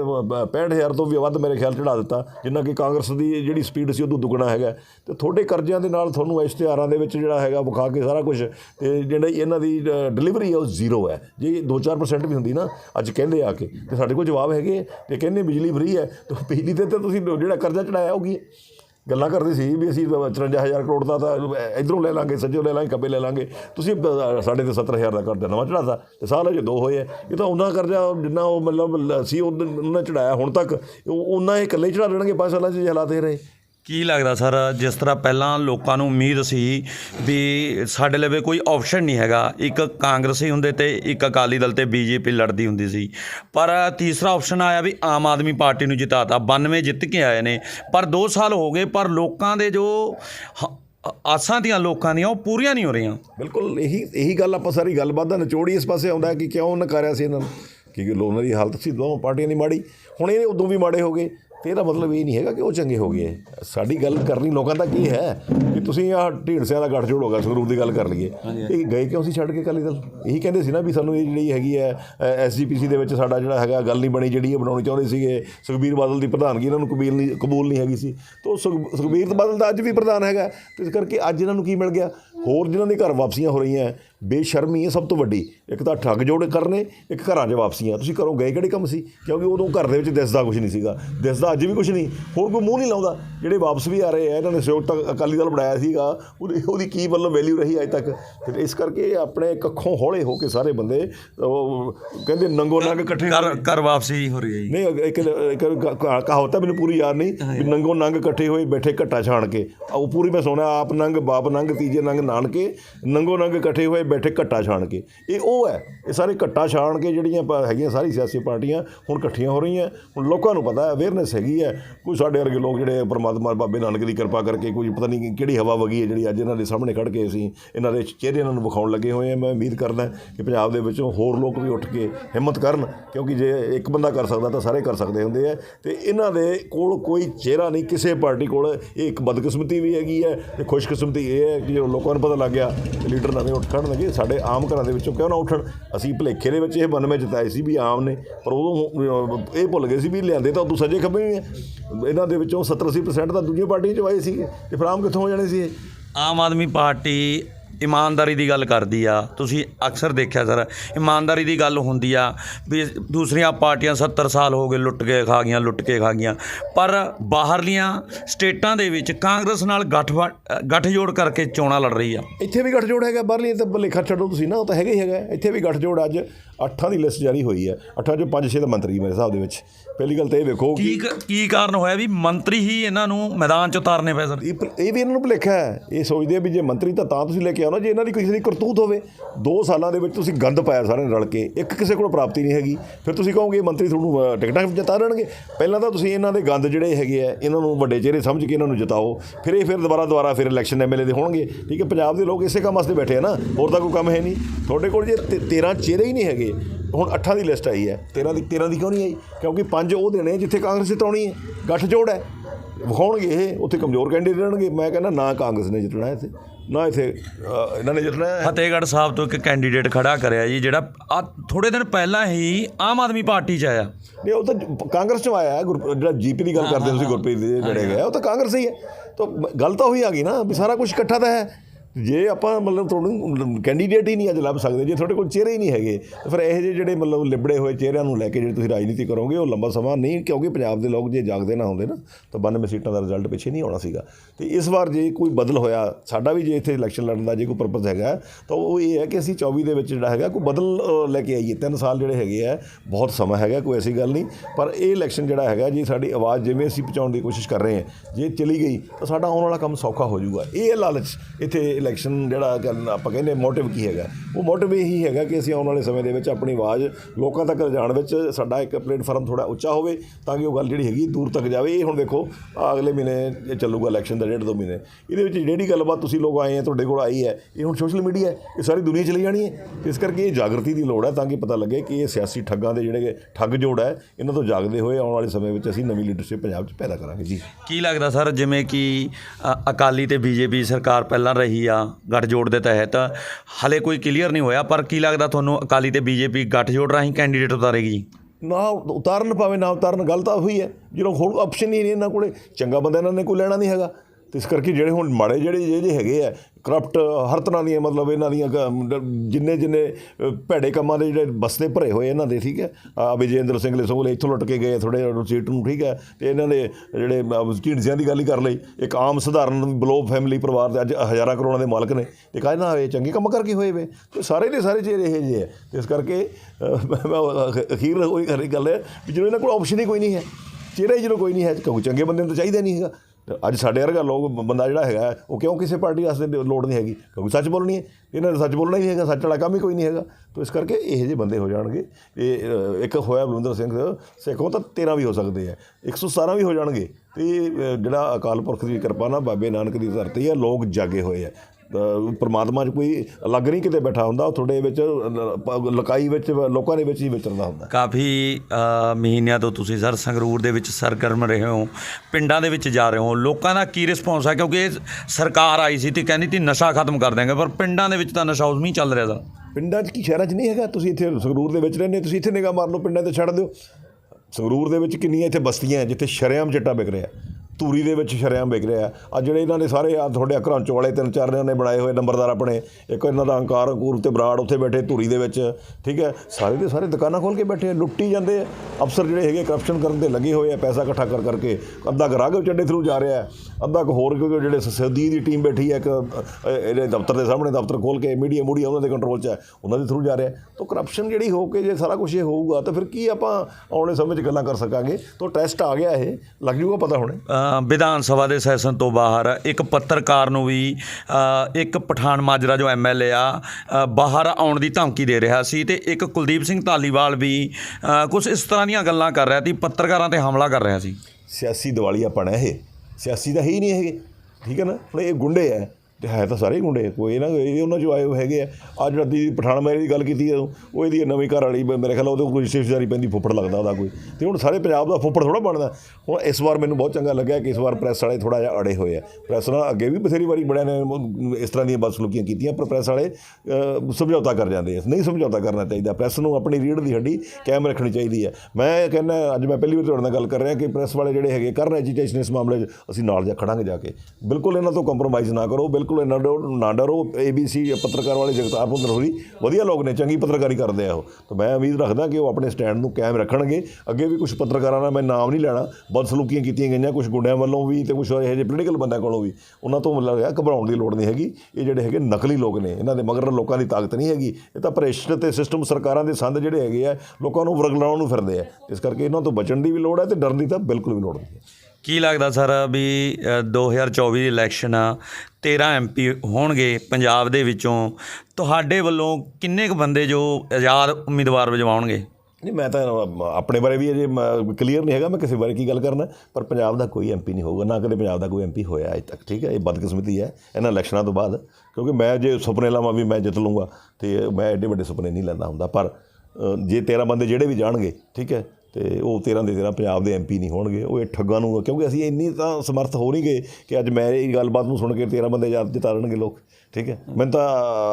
65000 ਤੋਂ ਵੀ ਵੱਧ ਮੇਰੇ ਖਿਆਲ ਚੜਾ ਦਿੱਤਾ। ਜਿੰਨਾ ਕਿ ਕਾਂਗਰਸ ਦੀ ਜਿਹੜੀ ਸਪੀਡ ਸੀ, ਉਹ ਤੋਂ ਦੁੱਗਣਾ ਹੈਗਾ ਤੇ ਤੁਹਾਡੇ ਕਰਜ਼ਿਆਂ ਦੇ ਨਾਲ ਤੁਹਾਨੂੰ ਇਸ਼ਤਿਹਾਰਾਂ ਦੇ ਵਿੱਚ ਜਿਹੜਾ ਹੈਗਾ ਵਿਖਾ ਕੇ ਸਾਰਾ ਕੁਝ ਤੇ ਜਿਹੜਾ ਇਹਨਾਂ ਦੀ ਡਿਲੀਵਰੀ ਹੈ ਉਹ ਜ਼ੀਰੋ ਹੈ ਜੇ 2-4% ਵੀ ਹੁੰਦੀ ਨਾ, ਅੱਜ ਕਹਿੰਦੇ ਆ ਕੇ, ਤੇ ਸਾਡੇ ਕੋਲ ਜਵਾਬ ਹੈਗੇ ਤੇ ਕਹਿੰਦੇ ਬਿਜਲੀ ਫ੍ਰੀ ਹੈ ਤੇ ਬਿਜਲੀ ਤੇ ਤਾਂ ਤੁਸੀਂ ਜਿਹੜਾ ਕਰਜ਼ਾ ਚੜਾਇਆ ਹੋਗੀ ਗੱਲਾਂ ਕਰਦੇ ਸੀ ਵੀ ਅਸੀਂ 54000 ਕਰੋੜ ਦਾ ਤਾਂ ਇਧਰੋਂ ਲੈ ਲਾਂਗੇ, ਸੱਜੋਂ ਲੈ ਲਾਂਗੇ, ਖੱਬੇ ਲੈ ਲਾਂਗੇ। ਤੁਸੀਂ ਸਾਡੇ ਤੇ 70000 ਦਾ ਕਰਜ਼ਾ ਨਵਾਂ ਚੜਾਤਾ ਤੇ ਸਾਲ ਅਜੇ ਦੋ ਹੋਏ ਆ। ਇਹ ਤਾਂ ਉਹਨਾਂ ਕਰਜ਼ਾ ਜਿੰਨਾ ਉਹ ਮਤਲਬ ਸੀ ਉਹ ਉਹਨਾਂ ਚੜਾਇਆ ਹੁਣ ਤੱਕ। ਉਹਨਾਂ ਇਹ ਇਕੱਲੇ ਚੜਾ ਲੈਣਗੇ 5 ਸਾਲਾਂ 'ਚ ਜੇ ਹਾਲਾਤ ਇਹ ਰਹੇ। ਕੀ ਲੱਗਦਾ ਸਰ, ਜਿਸ ਤਰ੍ਹਾਂ ਪਹਿਲਾਂ ਲੋਕਾਂ ਨੂੰ ਉਮੀਦ ਸੀ ਵੀ ਸਾਡੇ ਲਵੇ ਕੋਈ ਆਪਸ਼ਨ ਨਹੀਂ ਹੈਗਾ, ਇੱਕ ਕਾਂਗਰਸੀ ਹੁੰਦੇ ਤੇ ਇੱਕ ਅਕਾਲੀ ਦਲ ਤੇ ਬੀਜੇਪੀ ਲੜਦੀ ਹੁੰਦੀ ਸੀ। ਪਰ ਤੀਸਰਾ ਆਪਸ਼ਨ ਆਇਆ ਵੀ ਆਮ ਆਦਮੀ ਪਾਰਟੀ ਨੂੰ ਜਿਤਾਤਾ 92 ਜਿੱਤ ਕੇ ਆਏ ਨੇ। ਪਰ 2 ਸਾਲ ਹੋ ਗਏ, ਪਰ ਲੋਕਾਂ ਦੇ ਜੋ ਹ- ਆਸਾਂ ਦੀਆਂ ਲੋਕਾਂ ਦੀਆਂ, ਉਹ ਪੂਰੀਆਂ ਨਹੀਂ ਹੋ ਰਹੀਆਂ। ਬਿਲਕੁਲ, ਇਹੀ ਇਹੀ ਗੱਲ ਆਪਾਂ ਸਾਰੀ ਗੱਲਬਾਤ ਦਾ ਨਿਚੋੜ ਹੀ ਇਸ ਪਾਸੇ ਆਉਂਦਾ ਕਿ ਕਿਉਂ ਨਕਾਰਿਆ ਸੀ ਇਹਨਾਂ ਨੂੰ? ਕਿਉਂਕਿ ਲੋਕਾਂ ਦੀ ਹਾਲਤ ਸੀ, ਦੋਵਾਂ ਪਾਰਟੀਆਂ ਦੀ ਮਾੜੀ। ਹੁਣ ਇਹ ਉਦੋਂ ਵੀ ਮਾੜੇ ਹੋ ਗਏ। ਤੇ ਇਹਦਾ ਮਤਲਬ ਇਹ ਨਹੀਂ ਹੈਗਾ ਕਿ ਉਹ ਚੰਗੇ ਹੋ ਗਏ। ਸਾਡੀ ਗੱਲ ਕਰਨੀ ਲੋਕਾਂ ਦਾ ਕੀ ਹੈ ਕਿ ਤੁਸੀਂ ਆਹ ਢੀਂਡਸਿਆਂ ਦਾ ਗੱਠਜੋੜ ਹੋ ਗਿਆ ਸੰਗਰੂਰ ਦੀ ਗੱਲ ਕਰ ਲਈਏ। ਇਹ ਗਏ ਕਿਉਂ ਸੀ ਛੱਡ ਕੇ ਅਕਾਲੀ ਦਲ? ਇਹੀ ਕਹਿੰਦੇ ਸੀ ਨਾ ਵੀ ਸਾਨੂੰ ਇਹ ਜਿਹੜੀ ਹੈਗੀ ਹੈ ਐਸਜੀਪੀਸੀ ਦੇ ਵਿੱਚ ਸਾਡਾ ਜਿਹੜਾ ਹੈਗਾ ਗੱਲ ਨਹੀਂ ਬਣੀ ਜਿਹੜੀ ਇਹ ਬਣਾਉਣੀ ਚਾਹੁੰਦੇ ਸੀਗੇ। ਸੁਖਬੀਰ ਬਾਦਲ ਦੀ ਪ੍ਰਧਾਨਗੀ ਇਹਨਾਂ ਨੂੰ ਕਬੀਲ ਨਹੀਂ ਕਬੂਲ ਨਹੀਂ ਹੈਗੀ ਸੀ। ਤਾਂ ਸੁਖਬੀਰ ਬਾਦਲ ਦਾ ਅੱਜ ਵੀ ਪ੍ਰਧਾਨ ਹੈਗਾ। ਤੇ ਇਸ ਕਰਕੇ ਅੱਜ ਇਹਨਾਂ ਨੂੰ ਕੀ ਮਿਲ ਗਿਆ? ਹੋਰ ਜਿਨ੍ਹਾਂ ਦੀ ਘਰ ਵਾਪਸੀਆਂ ਹੋ ਰਹੀਆਂ ਬੇਸ਼ਰਮੀ ਹੈ ਸਭ ਤੋਂ ਵੱਡੀ। ਇੱਕ ਤਾਂ ਠੱਗ ਜੋੜ ਕਰਨੇ ਇੱਕ ਘਰਾਂ 'ਚ ਵਾਪਸੀਆਂ। ਤੁਸੀਂ ਘਰੋਂ ਗਏ ਕਿਹੜੇ ਕੰਮ ਸੀ? ਕਿਉਂਕਿ ਉਦੋਂ ਘਰ ਦੇ ਵਿੱਚ ਦਿਸਦਾ ਕੁਝ ਨਹੀਂ ਸੀਗਾ। ਦਿਸਦਾ ਅੱਜ ਵੀ ਕੁਝ ਨਹੀਂ। ਹੋਰ ਕੋਈ ਮੂੰਹ ਨਹੀਂ ਲਾਉਂਦਾ। ਜਿਹੜੇ ਵਾਪਸ ਵੀ ਆ ਰਹੇ ਆ ਇਹਨਾਂ ਨੇ ਸੰਯੁਕਤ ਅਕਾਲੀ ਦਲ ਬਣਾਇਆ ਸੀਗਾ। ਉਹਦੀ ਉਹਦੀ ਕੀ ਮਤਲਬ ਵੈਲਿਊ ਰਹੀ ਅੱਜ ਤੱਕ? ਤੇ ਇਸ ਕਰਕੇ ਆਪਣੇ ਕੱਖੋਂ ਹੌਲੇ ਹੋ ਕੇ ਸਾਰੇ ਬੰਦੇ ਉਹ ਕਹਿੰਦੇ ਨੰਗੋ ਨੰਗ ਇਕੱਠੇ ਕਰ ਕਰ ਵਾਪਸੀ ਹੋ ਰਹੀ ਹੈ ਨਹੀਂ ਇੱਕ ਇੱਕ ਕਹਾਵਤ ਹੈ ਮੈਨੂੰ ਪੂਰੀ ਯਾਦ ਨਹੀਂ ਨੰਗੋ ਨੰਗ ਇਕੱਠੇ ਹੋਏ ਬੈਠੇ ਘੱਟਾ ਛਾਣ ਕੇ। ਉਹ ਪੂਰੀ ਮੈਂ ਸੁਣਿਆ ਆਪ ਨੰਗ ਬਾਪ ਨੰਗ ਤੀਜੇ ਨੰਗ ਨਾਨਕੇ ਨੰਗੋ ਨੰਗ ਇਕੱਠੇ ਹੋਏ ਬੈਠੇ ਘੱਟਾ ਛਾਣ ਕੇ। ਇਹ ਉਹ ਹੈ, ਇਹ ਸਾਰੇ ਘੱਟਾ ਛਾਣ ਕੇ ਜਿਹੜੀਆਂ ਹੈਗੀਆਂ ਸਾਰੀ ਸਿਆਸੀ ਪਾਰਟੀਆਂ ਹੁਣ ਇਕੱਠੀਆਂ ਹੋ ਰਹੀਆਂ। ਹੁਣ ਲੋਕਾਂ ਨੂੰ ਪਤਾ ਹੈ ਅਵੇਅਰਨੈਸ ਹੈਗੀ ਹੈ। ਕੋਈ ਸਾਡੇ ਵਰਗੇ ਲੋਕ ਜਿਹੜੇ ਪਰਮਾਤਮਾ, ਬਾਬੇ ਨਾਨਕ ਦੀ ਕਿਰਪਾ ਕਰਕੇ ਕੋਈ ਪਤਾ ਨਹੀਂ ਕਿਹੜੀ ਹਵਾ ਵਗੀ ਹੈ ਜਿਹੜੀ ਅੱਜ ਇਹਨਾਂ ਦੇ ਸਾਹਮਣੇ ਖੜ ਕੇ ਅਸੀਂ ਇਹਨਾਂ ਦੇ ਚਿਹਰੇ ਇਹਨਾਂ ਨੂੰ ਵਿਖਾਉਣ ਲੱਗੇ ਹੋਏ ਹਾਂ। ਮੈਂ ਉਮੀਦ ਕਰਦਾ ਕਿ ਪੰਜਾਬ ਦੇ ਵਿੱਚੋਂ ਹੋਰ ਲੋਕ ਵੀ ਉੱਠ ਕੇ ਹਿੰਮਤ ਕਰਨ, ਕਿਉਂਕਿ ਜੇ ਇੱਕ ਬੰਦਾ ਕਰ ਸਕਦਾ ਤਾਂ ਸਾਰੇ ਕਰ ਸਕਦੇ ਹੁੰਦੇ ਆ। ਤੇ ਇਹਨਾਂ ਦੇ ਕੋਲ ਕੋਈ ਚਿਹਰਾ ਨਹੀਂ ਕਿਸੇ ਪਾਰਟੀ ਕੋਲ। ਇਹ ਇੱਕ ਬਦਕਿਸਮਤੀ ਵੀ ਹੈਗੀ ਹੈ ਤੇ ਖੁਸ਼ਕਿਸਮਤੀ ਇਹ ਹੈ ਕਿ ਜੋ ਲੋਕਾਂ ਨੂੰ ਪਤਾ ਲੱਗ ਗਿਆ ਲੀਡਰ ਨਵੇਂ ਉੱਠ ਲੱਗੇ, ਸਾਡੇ ਆਮ ਘਰਾਂ ਦੇ ਵਿੱਚੋਂ ਕਿਉਂ ਨਾ ਉੱਠਣ? ਅਸੀਂ ਭੁਲੇਖੇ ਦੇ ਵਿੱਚ ਇਹ 92 ਜਿਤਾਏ ਸੀ ਵੀ ਆਮ ਨੇ, ਪਰ ਉਦੋਂ ਇਹ ਭੁੱਲ ਗਏ ਸੀ ਵੀ ਲਿਆਂਦੇ ਤਾਂ ਉਦੋਂ ਸੱਜੇ ਖੱਬੇ ਹੀ ਇਹਨਾਂ ਦੇ ਵਿੱਚੋਂ 70 80% ਤਾਂ ਦੂਜੀਆਂ ਪਾਰਟੀਆਂ ਚ ਆਏ ਸੀਗੇ, ਤੇ ਫਿਰ ਆਮ ਕਿੱਥੋਂ ਹੋ ਜਾਣੇ ਸੀ ਇਹ? ਆਮ ਆਦਮੀ ਪਾਰਟੀ ਇਮਾਨਦਾਰੀ ਦੀ ਗੱਲ ਕਰਦੀ ਆ। ਤੁਸੀਂ ਅਕਸਰ ਦੇਖਿਆ ਸਰ, ਇਮਾਨਦਾਰੀ ਦੀ ਗੱਲ ਹੁੰਦੀ ਆ ਵੀ ਦੂਸਰੀਆਂ ਪਾਰਟੀਆਂ 70 ਸਾਲ ਹੋ ਗਏ ਲੁੱਟ ਕੇ ਖਾ ਗਈਆਂ, ਲੁੱਟ ਕੇ ਖਾ ਗਈਆਂ। ਪਰ ਬਾਹਰਲੀਆਂ ਸਟੇਟਾਂ ਦੇ ਵਿੱਚ ਕਾਂਗਰਸ ਨਾਲ ਗੱਠ ਗੱਠਜੋੜ ਕਰਕੇ ਚੋਣਾਂ ਲੜ ਰਹੀ ਆ। ਇੱਥੇ ਵੀ ਗੱਠਜੋੜ ਹੈਗਾ ਬਾਹਰਲੀ ਤਾਂ ਭੁਲੇਖਾ ਛੱਡੋ ਤੁਸੀਂ ਨਾ, ਉਹ ਤਾਂ ਹੈਗਾ ਹੀ ਹੈਗਾ। ਇੱਥੇ ਵੀ ਗੱਠਜੋੜ ਅੱਜ ਅੱਠਾਂ ਦੀ ਲਿਸਟ ਜਾਰੀ ਹੋਈ ਹੈ। ਅੱਠਾਂ ਚੋਂ ਪੰਜ ਛੇ ਦਾ ਮੰਤਰੀ ਮੇਰੇ ਹਿਸਾਬ ਦੇ ਵਿੱਚ। ਪਹਿਲੀ ਗੱਲ ਤਾਂ ਇਹ ਵੇਖੋ ਕਿ ਕੀ ਕਾਰਨ ਹੋਇਆ ਵੀ ਮੰਤਰੀ ਹੀ ਇਹਨਾਂ ਨੂੰ ਮੈਦਾਨ 'ਚ ਉਤਾਰਨੇ ਪਏ ਸਰ ਇਹ ਵੀ ਇਹਨਾਂ ਨੂੰ ਭੁਲੇਖਾ ਹੈ। ਇਹ ਸੋਚਦੇ ਆ ਵੀ ਜੇ ਮੰਤਰੀ ਤਾਂ ਤਾਂ ਤੁਸੀਂ ਲੈ ਕੇ ਆਉਣਾ ਜੇ ਇਹਨਾਂ ਦੀ ਕਿਸੇ ਦੀ ਕਰਤੂਤ ਹੋਵੇ 2 ਸਾਲਾਂ ਦੇ ਵਿੱਚ ਤੁਸੀਂ ਗੰਦ ਪਾਇਆ ਸਾਰਿਆਂ ਰਲ ਕੇ ਇੱਕ ਕਿਸੇ ਕੋਲ ਪ੍ਰਾਪਤੀ ਨਹੀਂ ਹੈਗੀ। ਫਿਰ ਤੁਸੀਂ ਕਹੋਗੇ ਮੰਤਰੀ ਤੁਹਾਨੂੰ ਟਿਕਟਾਂ ਜਿਤਾ ਦੇਣਗੇ ਪਹਿਲਾਂ ਤਾਂ ਤੁਸੀਂ ਇਹਨਾਂ ਦੇ ਗੰਦ ਜਿਹੜੇ ਹੈਗੇ ਆ ਇਹਨਾਂ ਨੂੰ ਵੱਡੇ ਚਿਹਰੇ ਸਮਝ ਕੇ ਇਹਨਾਂ ਨੂੰ ਜਿਤਾਓ। ਫਿਰ ਇਹ ਫਿਰ ਦੁਬਾਰਾ ਦੁਬਾਰਾ ਫਿਰ ਇਲੈਕਸ਼ਨ ਐਮਐਲਏ ਦੇ ਹੋਣਗੇ। ਠੀਕ ਹੈ ਪੰਜਾਬ ਦੇ ਲੋਕ ਇਸੇ ਕੰਮ ਵਾਸਤੇ ਬੈਠੇ ਆ ਨਾ ਹੋਰ ਤਾਂ ਕੋਈ ਕੰਮ ਹੈ ਨਹੀਂ। ਤੁਹਾਡੇ ਕੋਲ ਜੇ 13 ਚਿਹਰੇ ਹੀ ਨਹੀਂ ਹੈਗੇ ਹੁਣ 8 ਦੀ ਲਿਸਟ ਆਈ ਹੈ। 13 ਦੀ 13 ਦੀ ਕਿਉਂ ਨਹੀਂ ਆਈ? ਕਿਉਂਕਿ ਪੰਜ ਉਹ ਦੇਣੇ ਜਿੱਥੇ ਕਾਂਗਰਸ ਜਿਤਾਉਣੀ ਹੈ। ਗੱਠਜੋੜ ਹੈ। ਵਿਖਾਉਣਗੇ ਇਹ ਉੱਥੇ ਕਮਜ਼ੋਰ ਕੈਂਡੀਡੇਟ ਰਹਿਣਗੇ। ਮੈਂ ਕਹਿੰਦਾ ਨਾ ਕਾਂਗਰਸ ਨੇ ਜਿੱਤਣਾ ਇੱਥੇ ਨਾ ਇੱਥੇ ਇਹਨਾਂ ਨੇ ਜਿੱਤਣਾ ਫਤਿਹਗੜ੍ਹ ਸਾਹਿਬ ਤੋਂ ਇੱਕ ਕੈਂਡੀਡੇਟ ਖੜਾ ਕਰਿਆ ਜੀ ਜਿਹੜਾ ਆ ਥੋੜੇ ਦਿਨ ਪਹਿਲਾਂ ਹੀ ਆਮ ਆਦਮੀ ਪਾਰਟੀ 'ਚ ਆਇਆ। ਨਹੀਂ ਉਹ ਤਾਂ ਕਾਂਗਰਸ ਚੋਂ ਆਇਆ ਜਿਹੜਾ ਜੀਪੀ ਦੀ ਗੱਲ ਕਰਦੇ ਤੁਸੀਂ ਗੁਰਪ੍ਰੀਤ ਦੇ ਜਿਹੜੇ ਗਏ ਉਹ ਤਾਂ ਕਾਂਗਰਸ ਹੀ ਹੈ। ਤਾਂ ਗੱਲ ਤਾਂ ਉਹੀ ਆ ਗਈ ਨਾ ਵੀ ਸਾਰਾ ਕੁਝ ਇਕੱਠਾ ਤਾਂ ਹੈ। ਜੇ ਆਪਾਂ ਮਤਲਬ ਤੁਹਾਨੂੰ ਕੈਂਡੀਡੇਟ ਹੀ ਨਹੀਂ ਅੱਜ ਲੱਭ ਸਕਦੇ, ਜੇ ਤੁਹਾਡੇ ਕੋਲ ਚਿਹਰੇ ਹੀ ਨਹੀਂ ਹੈਗੇ, ਤਾਂ ਫਿਰ ਇਹੋ ਜਿਹੇ ਜਿਹੜੇ ਮਤਲਬ ਲਿਬੜੇ ਹੋਏ ਚਿਹਰਿਆਂ ਨੂੰ ਲੈ ਕੇ ਜਿਹੜੇ ਤੁਸੀਂ ਰਾਜਨੀਤੀ ਕਰੋਗੇ, ਉਹ ਲੰਬਾ ਸਮਾਂ ਨਹੀਂ, ਕਿਉਂਕਿ ਪੰਜਾਬ ਦੇ ਲੋਕ ਜੇ ਜਾਗਦੇ ਨਾ ਹੁੰਦੇ ਨਾ, ਤਾਂ 92 ਸੀਟਾਂ ਦਾ ਰਿਜ਼ਲਟ ਪਿੱਛੇ ਨਹੀਂ ਆਉਣਾ ਸੀਗਾ। ਤੇ ਇਸ ਵਾਰ ਜੇ ਕੋਈ ਬਦਲ ਹੋਇਆ, ਸਾਡਾ ਵੀ ਜੇ ਇੱਥੇ ਇਲੈਕਸ਼ਨ ਲੜਨ ਦਾ ਜੇ ਕੋਈ ਪਰਪਸ ਹੈਗਾ, ਤਾਂ ਉਹ ਇਹ ਹੈ ਕਿ ਅਸੀਂ 24 ਦੇ ਵਿੱਚ ਜਿਹੜਾ ਹੈਗਾ, ਕੋਈ ਬਦਲ ਲੈ ਕੇ ਆਈਏ। ਤਿੰਨ ਸਾਲ ਜਿਹੜੇ ਹੈਗੇ ਆ, ਬਹੁਤ ਸਮਾਂ ਹੈਗਾ, ਕੋਈ ਐਸੀ ਗੱਲ ਨਹੀਂ। ਪਰ ਇਹ ਇਲੈਕਸ਼ਨ ਜਿਹੜਾ ਹੈਗਾ, ਜੀ ਸਾਡੀ ਆਵਾਜ਼ ਜਿਵੇਂ ਅਸੀਂ ਪਹੁੰਚਾਉਣ ਦੀ ਕੋਸ਼ਿਸ਼ ਕਰ ਰਹੇ ਹਾਂ, ਜੇ ਚਲੀ ਗਈ, ਤਾਂ ਸਾਡਾ ਆਉਣ ਵਾਲਾ ਕੰਮ ਸੌਖਾ ਹੋ ਜਾਊਗਾ। ਇਹ ਲਾਲਚ ਇੱਥੇ ਇਲੈਕਸ਼ਨ ਜਿਹੜਾ ਆਪਾਂ ਕਹਿੰਦੇ ਮੋਟਿਵ ਕੀ ਹੈਗਾ? ਉਹ ਮੋਟਿਵ ਇਹੀ ਹੈਗਾ ਕਿ ਅਸੀਂ ਆਉਣ ਵਾਲੇ ਸਮੇਂ ਦੇ ਵਿੱਚ ਆਪਣੀ ਆਵਾਜ਼ ਲੋਕਾਂ ਤੱਕ ਲਿਜਾਣ ਵਿੱਚ ਸਾਡਾ ਇੱਕ ਪਲੇਟਫਾਰਮ ਥੋੜਾ ਉੱਚਾ ਹੋਵੇ ਤਾਂ ਕਿ ਉਹ ਗੱਲ ਜਿਹੜੀ ਹੈਗੀ ਦੂਰ ਤੱਕ ਜਾਵੇ। ਇਹ ਹੁਣ ਦੇਖੋ ਅਗਲੇ ਮਹੀਨੇ ਚੱਲੂਗਾ ਇਲੈਕਸ਼ਨ ਦਾ ਡੇਢ ਦੋ ਮਹੀਨੇ। ਇਹਦੇ ਵਿੱਚ ਜਿਹੜੀ ਗੱਲਬਾਤ ਤੁਸੀਂ ਲੋਕ ਆਏ ਆ ਤੁਹਾਡੇ ਕੋਲ ਆਈ ਹੈ ਇਹ ਹੁਣ ਸੋਸ਼ਲ ਮੀਡੀਆ ਇਹ ਸਾਰੀ ਦੁਨੀਆ ਚਲੀ ਜਾਣੀ ਹੈ। ਇਸ ਕਰਕੇ ਇਹ ਜਾਗਰਤੀ ਦੀ ਲੋੜ ਹੈ ਤਾਂ ਕਿ ਪਤਾ ਲੱਗੇ ਕਿ ਇਹ ਸਿਆਸੀ ਠੱਗਾਂ ਦੇ ਜਿਹੜੇ ਠੱਗ ਜੋੜ ਹੈ ਇਹਨਾਂ ਤੋਂ ਜਾਗਦੇ ਹੋਏ ਆਉਣ ਵਾਲੇ ਸਮੇਂ ਵਿੱਚ ਅਸੀਂ ਨਵੀਂ ਲੀਡਰਸ਼ਿਪ ਪੰਜਾਬ 'ਚ ਪੈਦਾ ਕਰਾਂਗੇ। ਜੀ। ਕੀ ਲੱਗਦਾ ਸਰ ਜਿਵੇਂ ਕਿ ਅ, ਅਕਾਲੀ ਤੇ ਬੀਜੇਪੀ ਸਰਕਾਰ ਪਹਿਲਾਂ ਰਹੀ ਆ ਗੱਠਜੋੜ ਦੇ ਤਹਿਤ। ਹਲੇ ਕੋਈ ਕਲੀਅਰ ਨਹੀਂ ਹੋਇਆ, ਪਰ ਕੀ ਲੱਗਦਾ ਤੁਹਾਨੂੰ ਅਕਾਲੀ ਤੇ ਬੀਜੇਪੀ ਗੱਠਜੋੜ ਰਾਹੀਂ ਕੈਂਡੀਡੇਟ ਉਤਾਰੇਗੀ ਜੀ? ਨਾ, ਉਤਾਰਨ ਭਾਵੇਂ ਨਾ ਉਤਾਰਨ ਗਲਤ ਤਾਂ ਉਹੀ ਹੈ। ਜਦੋਂ ਹੋਰ ਆਪਸ਼ਨ ਹੀ ਨਹੀਂ ਇਹਨਾਂ ਕੋਲੇ, ਚੰਗਾ ਬੰਦਾ ਇਹਨਾਂ ਨੇ ਕੋਈ ਲੈਣਾ ਨਹੀਂ ਹੈਗਾ। ਤੇ ਇਸ ਕਰਕੇ ਜਿਹੜੇ ਹੁਣ ਮਾੜੇ ਜਿਹੜੇ ਜੇ ਹੈਗੇ ਆ ਕਰਪਟ ਹਰ ਤਰ੍ਹਾਂ ਦੀਆਂ ਮਤਲਬ ਇਹਨਾਂ ਦੀਆਂ ਕ- ਜਿੰਨੇ ਜਿੰਨੇ ਭੈੜੇ ਕੰਮਾਂ ਦੇ ਜਿਹੜੇ ਬਸਤੇ ਭਰੇ ਹੋਏ ਇਹਨਾਂ ਦੇ, ਠੀਕ ਹੈ? ਆ ਵਿਜੇਂਦਰ ਸਿੰਘ ਲਸੋਲੇ ਇੱਥੋਂ ਲੁੱਟ ਕੇ ਗਏ ਥੋੜੇ ਸੀਟ ਨੂੰ, ਠੀਕ ਹੈ? ਤੇ ਇਹਨਾਂ ਦੇ ਜਿਹੜੇ ਢੀਂਡਸਿਆਂ ਦੀ ਗੱਲ ਹੀ ਕਰ ਲਈ। ਇੱਕ ਆਮ ਸਧਾਰਨ ਬਲੋ ਫੈਮਿਲੀ ਪਰਿਵਾਰ ਦੇ ਅੱਜ ਹਜ਼ਾਰਾਂ ਕਰੋੜਾਂ ਦੇ ਮਾਲਕ ਨੇ। ਤੇ ਕਾਹਦੇ ਨਾਲ ਹੋਏ ਚੰਗੇ ਕੰਮ ਕਰਕੇ ਹੋਏ ਵੇ? ਤੇ ਸਾਰੇ ਦੇ ਸਾਰੇ ਚਿਹਰੇ ਇਹ ਜਿਹੇ ਹੈ ਇਸ ਕਰਕੇ ਅਖੀਰ ਉਹੀ ਗੱਲ ਹੈ ਵੀ ਜਦੋਂ ਇਹਨਾਂ ਕੋਲ ਆਪਸ਼ਨ ਹੀ ਕੋਈ ਨਹੀਂ ਹੈ। ਚਿਹਰਾ ਹੀ ਜਦੋਂ ਕੋਈ ਨਹੀਂ ਹੈ ਕਿਉਂਕਿ ਚੰਗੇ ਬੰਦੇ ਨੂੰ ਤਾਂ ਚਾਹੀਦਾ ਨਹੀਂ ਹੈਗਾ। ਅੱਜ ਸਾਡੇ ਵਰਗਾ ਲੋਕ ਬੰਦਾ ਜਿਹੜਾ ਹੈਗਾ ਉਹ ਕਿਉਂ ਕਿਸੇ ਪਾਰਟੀ ਵਾਸਤੇ ਲੋੜ ਨਹੀਂ ਹੈਗੀ? ਕਿਉਂਕਿ ਸੱਚ ਬੋਲਣੀ ਹੈ। ਇਹਨਾਂ ਨੇ ਸੱਚ ਬੋਲਣਾ ਹੀ ਹੈਗਾ ਸੱਚ ਵਾਲਾ ਕੰਮ ਹੀ ਕੋਈ ਨਹੀਂ ਹੈਗਾ। ਤਾਂ ਇਸ ਕਰਕੇ ਇਹੋ ਜਿਹੇ ਬੰਦੇ ਹੋ ਜਾਣਗੇ। ਇਹ ਇੱਕ ਹੋਇਆ ਬਲਵਿੰਦਰ ਸਿੰਘ ਸਿੱਖੋਂ ਤਾਂ 13 ਵੀ ਹੋ ਸਕਦੇ ਆ। 117 ਵੀ ਹੋ ਜਾਣਗੇ। ਤੇ ਅ, ਜਿਹੜਾ ਅਕਾਲ ਪੁਰਖ ਦੀ ਕਿਰਪਾ ਨਾਲ ਬਾਬੇ ਨਾਨਕ ਦੀ ਧਰਤੀ ਹੈ ਲੋਕ ਜਾਗੇ ਹੋਏ ਆ। ਪ੍ਰਮਾਤਮਾ 'ਚ ਕੋਈ ਅਲੱਗ ਨਹੀਂ ਕਿਤੇ ਬੈਠਾ ਹੁੰਦਾ ਉਹ ਤੁਹਾਡੇ ਵਿੱਚ ਲਕਾਈ ਵਿੱਚ ਲੋਕਾਂ ਦੇ ਵਿੱਚ ਹੀ ਵਿਚਰਦਾ ਹੁੰਦਾ। ਕਾਫੀ ਮਹੀਨਿਆਂ ਤੋਂ ਤੁਸੀਂ ਸਰ ਸੰਗਰੂਰ ਦੇ ਵਿੱਚ ਸਰਗਰਮ ਰਹੇ ਹੋ ਪਿੰਡਾਂ ਦੇ ਵਿੱਚ ਜਾ ਰਹੇ ਹੋ ਲੋਕਾਂ ਦਾ ਕੀ ਰਿਸਪੌਂਸ ਹੈ ਕਿਉਂਕਿ ਸਰਕਾਰ ਆਈ ਸੀ ਤੇ ਕਹਿੰਦੀ ਸੀ ਨਸ਼ਾ ਖਤਮ ਕਰ ਦਿਆਂਗੇ ਪਰ ਪਿੰਡਾਂ ਦੇ ਵਿੱਚ ਤਾਂ ਨਸ਼ਾ ਉਸਮੀ ਹੀ ਚੱਲ ਰਿਹਾ ਸਰ ਪਿੰਡਾਂ 'ਚ ਕੀ ਸ਼ਹਿਰਾਂ 'ਚ ਨਹੀਂ ਹੈਗਾ? ਤੁਸੀਂ ਇੱਥੇ ਸੰਗਰੂਰ ਦੇ ਵਿੱਚ ਰਹਿੰਦੇ ਤੁਸੀਂ ਇੱਥੇ ਨਿਗਾਹ ਮਾਰ ਲਓ ਪਿੰਡਾਂ ਤੇ ਛੱਡ ਦਿਓ। ਸੰਗਰੂਰ ਦੇ ਵਿੱਚ ਕਿੰਨੀਆਂ ਇੱਥੇ ਬਸਤੀਆਂ ਜਿੱਥੇ ਸ਼ਰੇਆਮ ਚਿੱਟਾ ਵਿਕ ਰਿਹਾ। ਧੂਰੀ ਦੇ ਵਿੱਚ ਸ਼ਰੇਆਮ ਵਿਕ ਰਿਹਾ। ਆ ਜਿਹੜੇ ਇਹਨਾਂ ਨੇ ਸਾਰੇ ਆ ਤੁਹਾਡੇ ਘਰਾਂ ਵਾਲੇ ਤਿੰਨ ਚਾਰ ਨੇ ਬਣਾਏ ਹੋਏ ਨੰਬਰਦਾਰ ਆਪਣੇ। ਇੱਕ ਇਹਨਾਂ ਦਾ ਅੰਕਾਰ ਅੰਕੂਰ ਤੇ ਬਰਾੜ ਉੱਥੇ ਬੈਠੇ ਧੂਰੀ ਦੇ ਵਿੱਚ, ਠੀਕ ਹੈ? ਸਾਰੇ ਦੇ ਸਾਰੇ ਦੁਕਾਨਾਂ ਖੋਲ ਕੇ ਬੈਠੇ ਲੁੱਟੀ ਜਾਂਦੇ ਅਫਸਰ ਜਿਹੜੇ ਹੈਗੇ ਕਰਪਸ਼ਨ ਕਰਨ ਦੇ ਲੱਗੇ ਹੋਏ ਆ, ਪੈਸਾ ਇਕੱਠਾ ਕਰ ਕਰਕੇ। ਅੱਧਾ ਕੁ ਰਾਘਵ ਚੱਡੇ ਥਰੂ ਜਾ ਰਿਹਾ ਅੱਧਾ ਕੁ ਹੋਰ ਕਿਉਂਕਿ ਜਿਹੜੇ ਸਦੀ ਦੀ ਟੀਮ ਬੈਠੀ ਹੈ, ਇੱਕ ਇਹਦੇ ਦਫ਼ਤਰ ਦੇ ਸਾਹਮਣੇ ਦਫ਼ਤਰ ਖੋਲ ਕੇ, ਮੀਡੀਆ ਮੂਡੀਆ ਉਹਨਾਂ ਦੇ ਕੰਟਰੋਲ 'ਚ ਹੈ, ਉਹਨਾਂ ਦੇ ਥਰੂ ਜਾ ਰਿਹਾ ਤਾਂ ਕਰਪਸ਼ਨ ਜਿਹੜੀ ਹੋ ਕੇ ਜੇ ਸਾਰਾ ਕੁਝ ਇਹ ਹੋਊਗਾ, ਤਾਂ ਫਿਰ ਕੀ ਆਪਾਂ ਆਉਣੇ ਸਮੇਂ 'ਚ ਗੱਲਾਂ ਕਰ ਸਕਾਂਗੇ? ਤਾਂ ਟੈਸਟ ਆ ਗਿਆ ਇਹ, ਲੱਗ ਜੂਗਾ ਪਤਾ ਹੁਣੇ। ਵਿਧਾਨ ਸਭਾ ਦੇ ਸੈਸ਼ਨ ਤੋਂ ਬਾਹਰ ਇੱਕ ਪੱਤਰਕਾਰ ਨੂੰ ਵੀ ਅ, ਇੱਕ ਪਠਾਨ ਮਾਜਰਾ ਜੋ ਐਮਐਲਏ ਆ ਬਾਹਰ ਆਉਣ ਦੀ ਧਮਕੀ ਦੇ ਰਿਹਾ ਸੀ ਤੇ ਇੱਕ ਕੁਲਦੀਪ ਸਿੰਘ ਧਾਲੀਵਾਲ ਵੀ ਕੁਝ ਇਸ ਤਰ੍ਹਾਂ ਦੀਆਂ ਗੱਲਾਂ ਕਰ ਰਿਹਾ ਸੀ ਪੱਤਰਕਾਰਾਂ ਤੇ ਹਮਲਾ ਕਰ ਰਿਹਾ ਸੀ। ਸਿਆਸੀ ਦਿਵਾਲੀਆਪਣ ਹੈ ਇਹ। ਸਿਆਸੀ ਤਾਂ ਹੈ ਹੀ ਨਹੀਂ ਹੈਗੇ ਠੀਕ ਹੈ ਨਾ? ਹੁਣ ਇਹ ਗੁੰਡੇ ਹੈ। ਤੇ ਹੈ ਤਾਂ ਸਾਰੇ ਹੀ ਗੁੰਡੇ ਕੋਈ ਨਾ, ਇਹ ਉਹਨਾਂ ਚੋਂ ਆਏ ਹੋਏ ਹੈਗੇ ਆ। ਅੱਜ ਜਿਹੜਾ ਪਠਾਨ ਮੈਰੀ ਦੀ ਗੱਲ ਕੀਤੀ ਹੈ ਉਹ ਇਹਦੀ ਨਵੀਂ ਘਰ ਵਾਲੀ ਮੇਰੇ ਖਿਆਲ ਉਹਦੇ ਕੋਈ ਰਿਸ਼ਤੇਦਾਰੀ ਪੈਂਦੀ, ਫੁੱਫੜ ਲੱਗਦਾ ਉਹਦਾ ਕੋਈ। ਤੇ ਹੁਣ ਸਾਰੇ ਪੰਜਾਬ ਦਾ ਫੁੱਫੜ ਥੋੜਾ ਬਣਦਾ। ਹੁਣ ਇਸ ਵਾਰ ਮੈਨੂੰ ਬਹੁਤ ਚੰਗਾ ਲੱਗਿਆ ਕਿ ਇਸ ਵਾਰ ਪ੍ਰੈਸ ਵਾਲੇ ਥੋੜਾ ਜਿਹਾ ਅੜੇ ਹੋਏ ਆ। ਪ੍ਰੈਸ ਨਾਲ ਅੱਗੇ ਵੀ ਬਥੇਰੀ ਵਾਰੀ ਬੜਿਆਂ ਨੇ ਇਸ ਤਰ੍ਹਾਂ ਦੀਆਂ ਬਦਸਲੂਕੀਆਂ ਕੀਤੀਆਂ, ਪਰ ਪ੍ਰੈਸ ਵਾਲੇ ਸਮਝੌਤਾ ਕਰ ਜਾਂਦੇ ਆ। ਨਹੀਂ ਸਮਝੌਤਾ ਕਰਨਾ ਚਾਹੀਦਾ। ਪ੍ਰੈਸ ਨੂੰ ਆਪਣੀ ਰੀੜ ਦੀ ਹੱਡੀ ਕਾਇਮ ਰੱਖਣੀ ਚਾਹੀਦੀ ਹੈ ਮੈਂ ਕਹਿੰਦਾ, ਅੱਜ ਮੈਂ ਪਹਿਲੀ ਵਾਰ ਤੁਹਾਡੇ ਨਾਲ ਗੱਲ ਕਰ ਰਿਹਾ ਕਿ ਪ੍ਰੈਸ ਵਾਲੇ ਜਿਹੜੇ ਹੈਗੇ ਕਰਨ ਐਜੀਟੇਸ਼ਨ ਇਸ ਮਾਮਲੇ 'ਚ, ਅਸੀਂ ਨਾਲ ਜਾ ਖੜਾਂਗੇ ਜਾ ਕੇ। ਬਿਲਕੁਲ ਇਹਨਾਂ ਤੋਂ ਕੰਪਰੋਮਾਈਜ਼ ਨਾ ਕਰੋ, ਬਿਲਕੁਲ ਬਿਲਕੁਲ ਇਹਨਾਂ ਤੋਂ ਨਾ ਡਰੋ। ਏਬੀਸੀ ਪੱਤਰਕਾਰ ਵਾਲੇ ਜਗਤਾਰ ਪੁੰਦਰ ਵਧੀਆ ਲੋਕ ਨੇ, ਚੰਗੀ ਪੱਤਰਕਾਰੀ ਕਰਦੇ ਆ ਉਹ। ਤਾਂ ਮੈਂ ਉਮੀਦ ਰੱਖਦਾ ਕਿ ਉਹ ਆਪਣੇ ਸਟੈਂਡ ਨੂੰ ਕਾਇਮ ਰੱਖਣਗੇ। ਅੱਗੇ ਵੀ ਕੁਝ ਪੱਤਰਕਾਰਾਂ ਦਾ ਮੈਂ ਨਾਮ ਨਹੀਂ ਲੈਣਾ। ਬਦਸਲੂਕੀਆਂ ਕੀਤੀਆਂ ਗਈਆਂ ਕੁਝ ਗੁੰਡਿਆਂ ਵੱਲੋਂ ਵੀ ਤੇ ਕੁਝ ਇਹੋ ਜਿਹੇ ਪੋਲੀਟੀਕਲ ਬੰਦਿਆਂ ਕੋਲੋਂ ਵੀ। ਉਹਨਾਂ ਤੋਂ ਮਤਲਬ ਹੈ ਘਬਰਾਉਣ ਦੀ ਲੋੜ ਨਹੀਂ ਹੈਗੀ। ਇਹ ਜਿਹੜੇ ਹੈਗੇ ਨਕਲੀ ਲੋਕ ਨੇ, ਇਹਨਾਂ ਦੇ ਮਗਰ ਲੋਕਾਂ ਦੀ ਤਾਕਤ ਨਹੀਂ ਹੈਗੀ। ਇਹ ਤਾਂ ਭ੍ਰਿਸ਼ਟ ਤੇ ਸਿਸਟਮ ਸਰਕਾਰਾਂ ਦੇ ਸੰਦ ਜਿਹੜੇ ਹੈਗੇ ਆ, ਲੋਕਾਂ ਨੂੰ ਵਰਗਲਾਉਣ ਨੂੰ ਫਿਰਦੇ ਆ। ਇਸ ਕਰਕੇ ਇਹਨਾਂ ਤੋਂ ਬਚਣ ਦੀ ਵੀ ਲੋੜ ਹੈ ਤੇ ਡਰਨ ਦੀ ਤਾਂ ਬਿਲਕੁਲ ਵੀ ਲੋੜ ਨਹੀਂ ਹੈ। ਕੀ ਲੱਗਦਾ ਸਰ ਵੀ ਅ, 2024 ਦੀ ਇਲੈਕਸ਼ਨ ਆ 13 ਐਮਪੀ ਹੋਣਗੇ ਪੰਜਾਬ ਦੇ ਵਿੱਚੋਂ ਤੁਹਾਡੇ ਵੱਲੋਂ ਕਿੰਨੇ ਕੁ ਬੰਦੇ ਜੋ ਆਜ਼ਾਦ ਉਮੀਦਵਾਰ ਵਜਵਾਉਣਗੇ? ਨਹੀਂ ਮੈਂ ਤਾਂ ਆਪਣੇ ਬਾਰੇ ਵੀ ਅਜੇ ਕਲੀਅਰ ਨਹੀਂ ਹੈਗਾ ਮੈਂ ਕਿਸੇ ਬਾਰੇ ਕੀ ਗੱਲ ਕਰਨਾ ਪਰ ਪੰਜਾਬ ਦਾ ਕੋਈ ਐਮਪੀ ਨਹੀਂ ਹੋਊਗਾ ਨਾ ਕਦੇ ਪੰਜਾਬ ਦਾ ਕੋਈ ਐਮਪੀ ਹੋਇਆ ਅਜੇ ਤੱਕ ਠੀਕ ਹੈ? ਇਹ ਬਦਕਿਸਮਤੀ ਹੈ ਇਹਨਾਂ ਇਲੈਕਸ਼ਨਾਂ ਤੋਂ ਬਾਅਦ ਕਿਉਂਕਿ ਮੈਂ ਜੇ ਸੁਪਨੇ ਲਾਵਾਂ ਵੀ ਮੈਂ ਜਿੱਤ ਲੂੰਗਾ ਤੇ ਮੈਂ ਐਡੇ ਵੱਡੇ ਸੁਪਨੇ ਨਹੀਂ ਲੈਂਦਾ ਹੁੰਦਾ ਪਰ ਜੇ 13 ਬੰਦੇ ਜਿਹੜੇ ਵੀ ਜਾਣਗੇ ਠੀਕ ਹੈ ਤੇ ਉਹ 13 ਦੇ 13 ਪੰਜਾਬ ਦੇ ਐਮਪੀ ਨਹੀਂ ਹੋਣਗੇ ਉਹ ਇਹ ਠੱਗਾਂ ਨੂੰ ਕਿਉਂਕਿ ਅਸੀਂ ਇੰਨੀ ਤਾਂ ਸਮਰਥ ਹੋ ਨਹੀਂ ਗਏ ਕਿ ਅੱਜ ਮੈਂ ਇਹ ਗੱਲਬਾਤ ਨੂੰ ਸੁਣ ਕੇ 13 ਬੰਦੇ ਜਾ ਜਿਤਾਰਨਗੇ ਲੋਕ ਠੀਕ ਹੈ? ਮੈਨੂੰ ਤਾਂ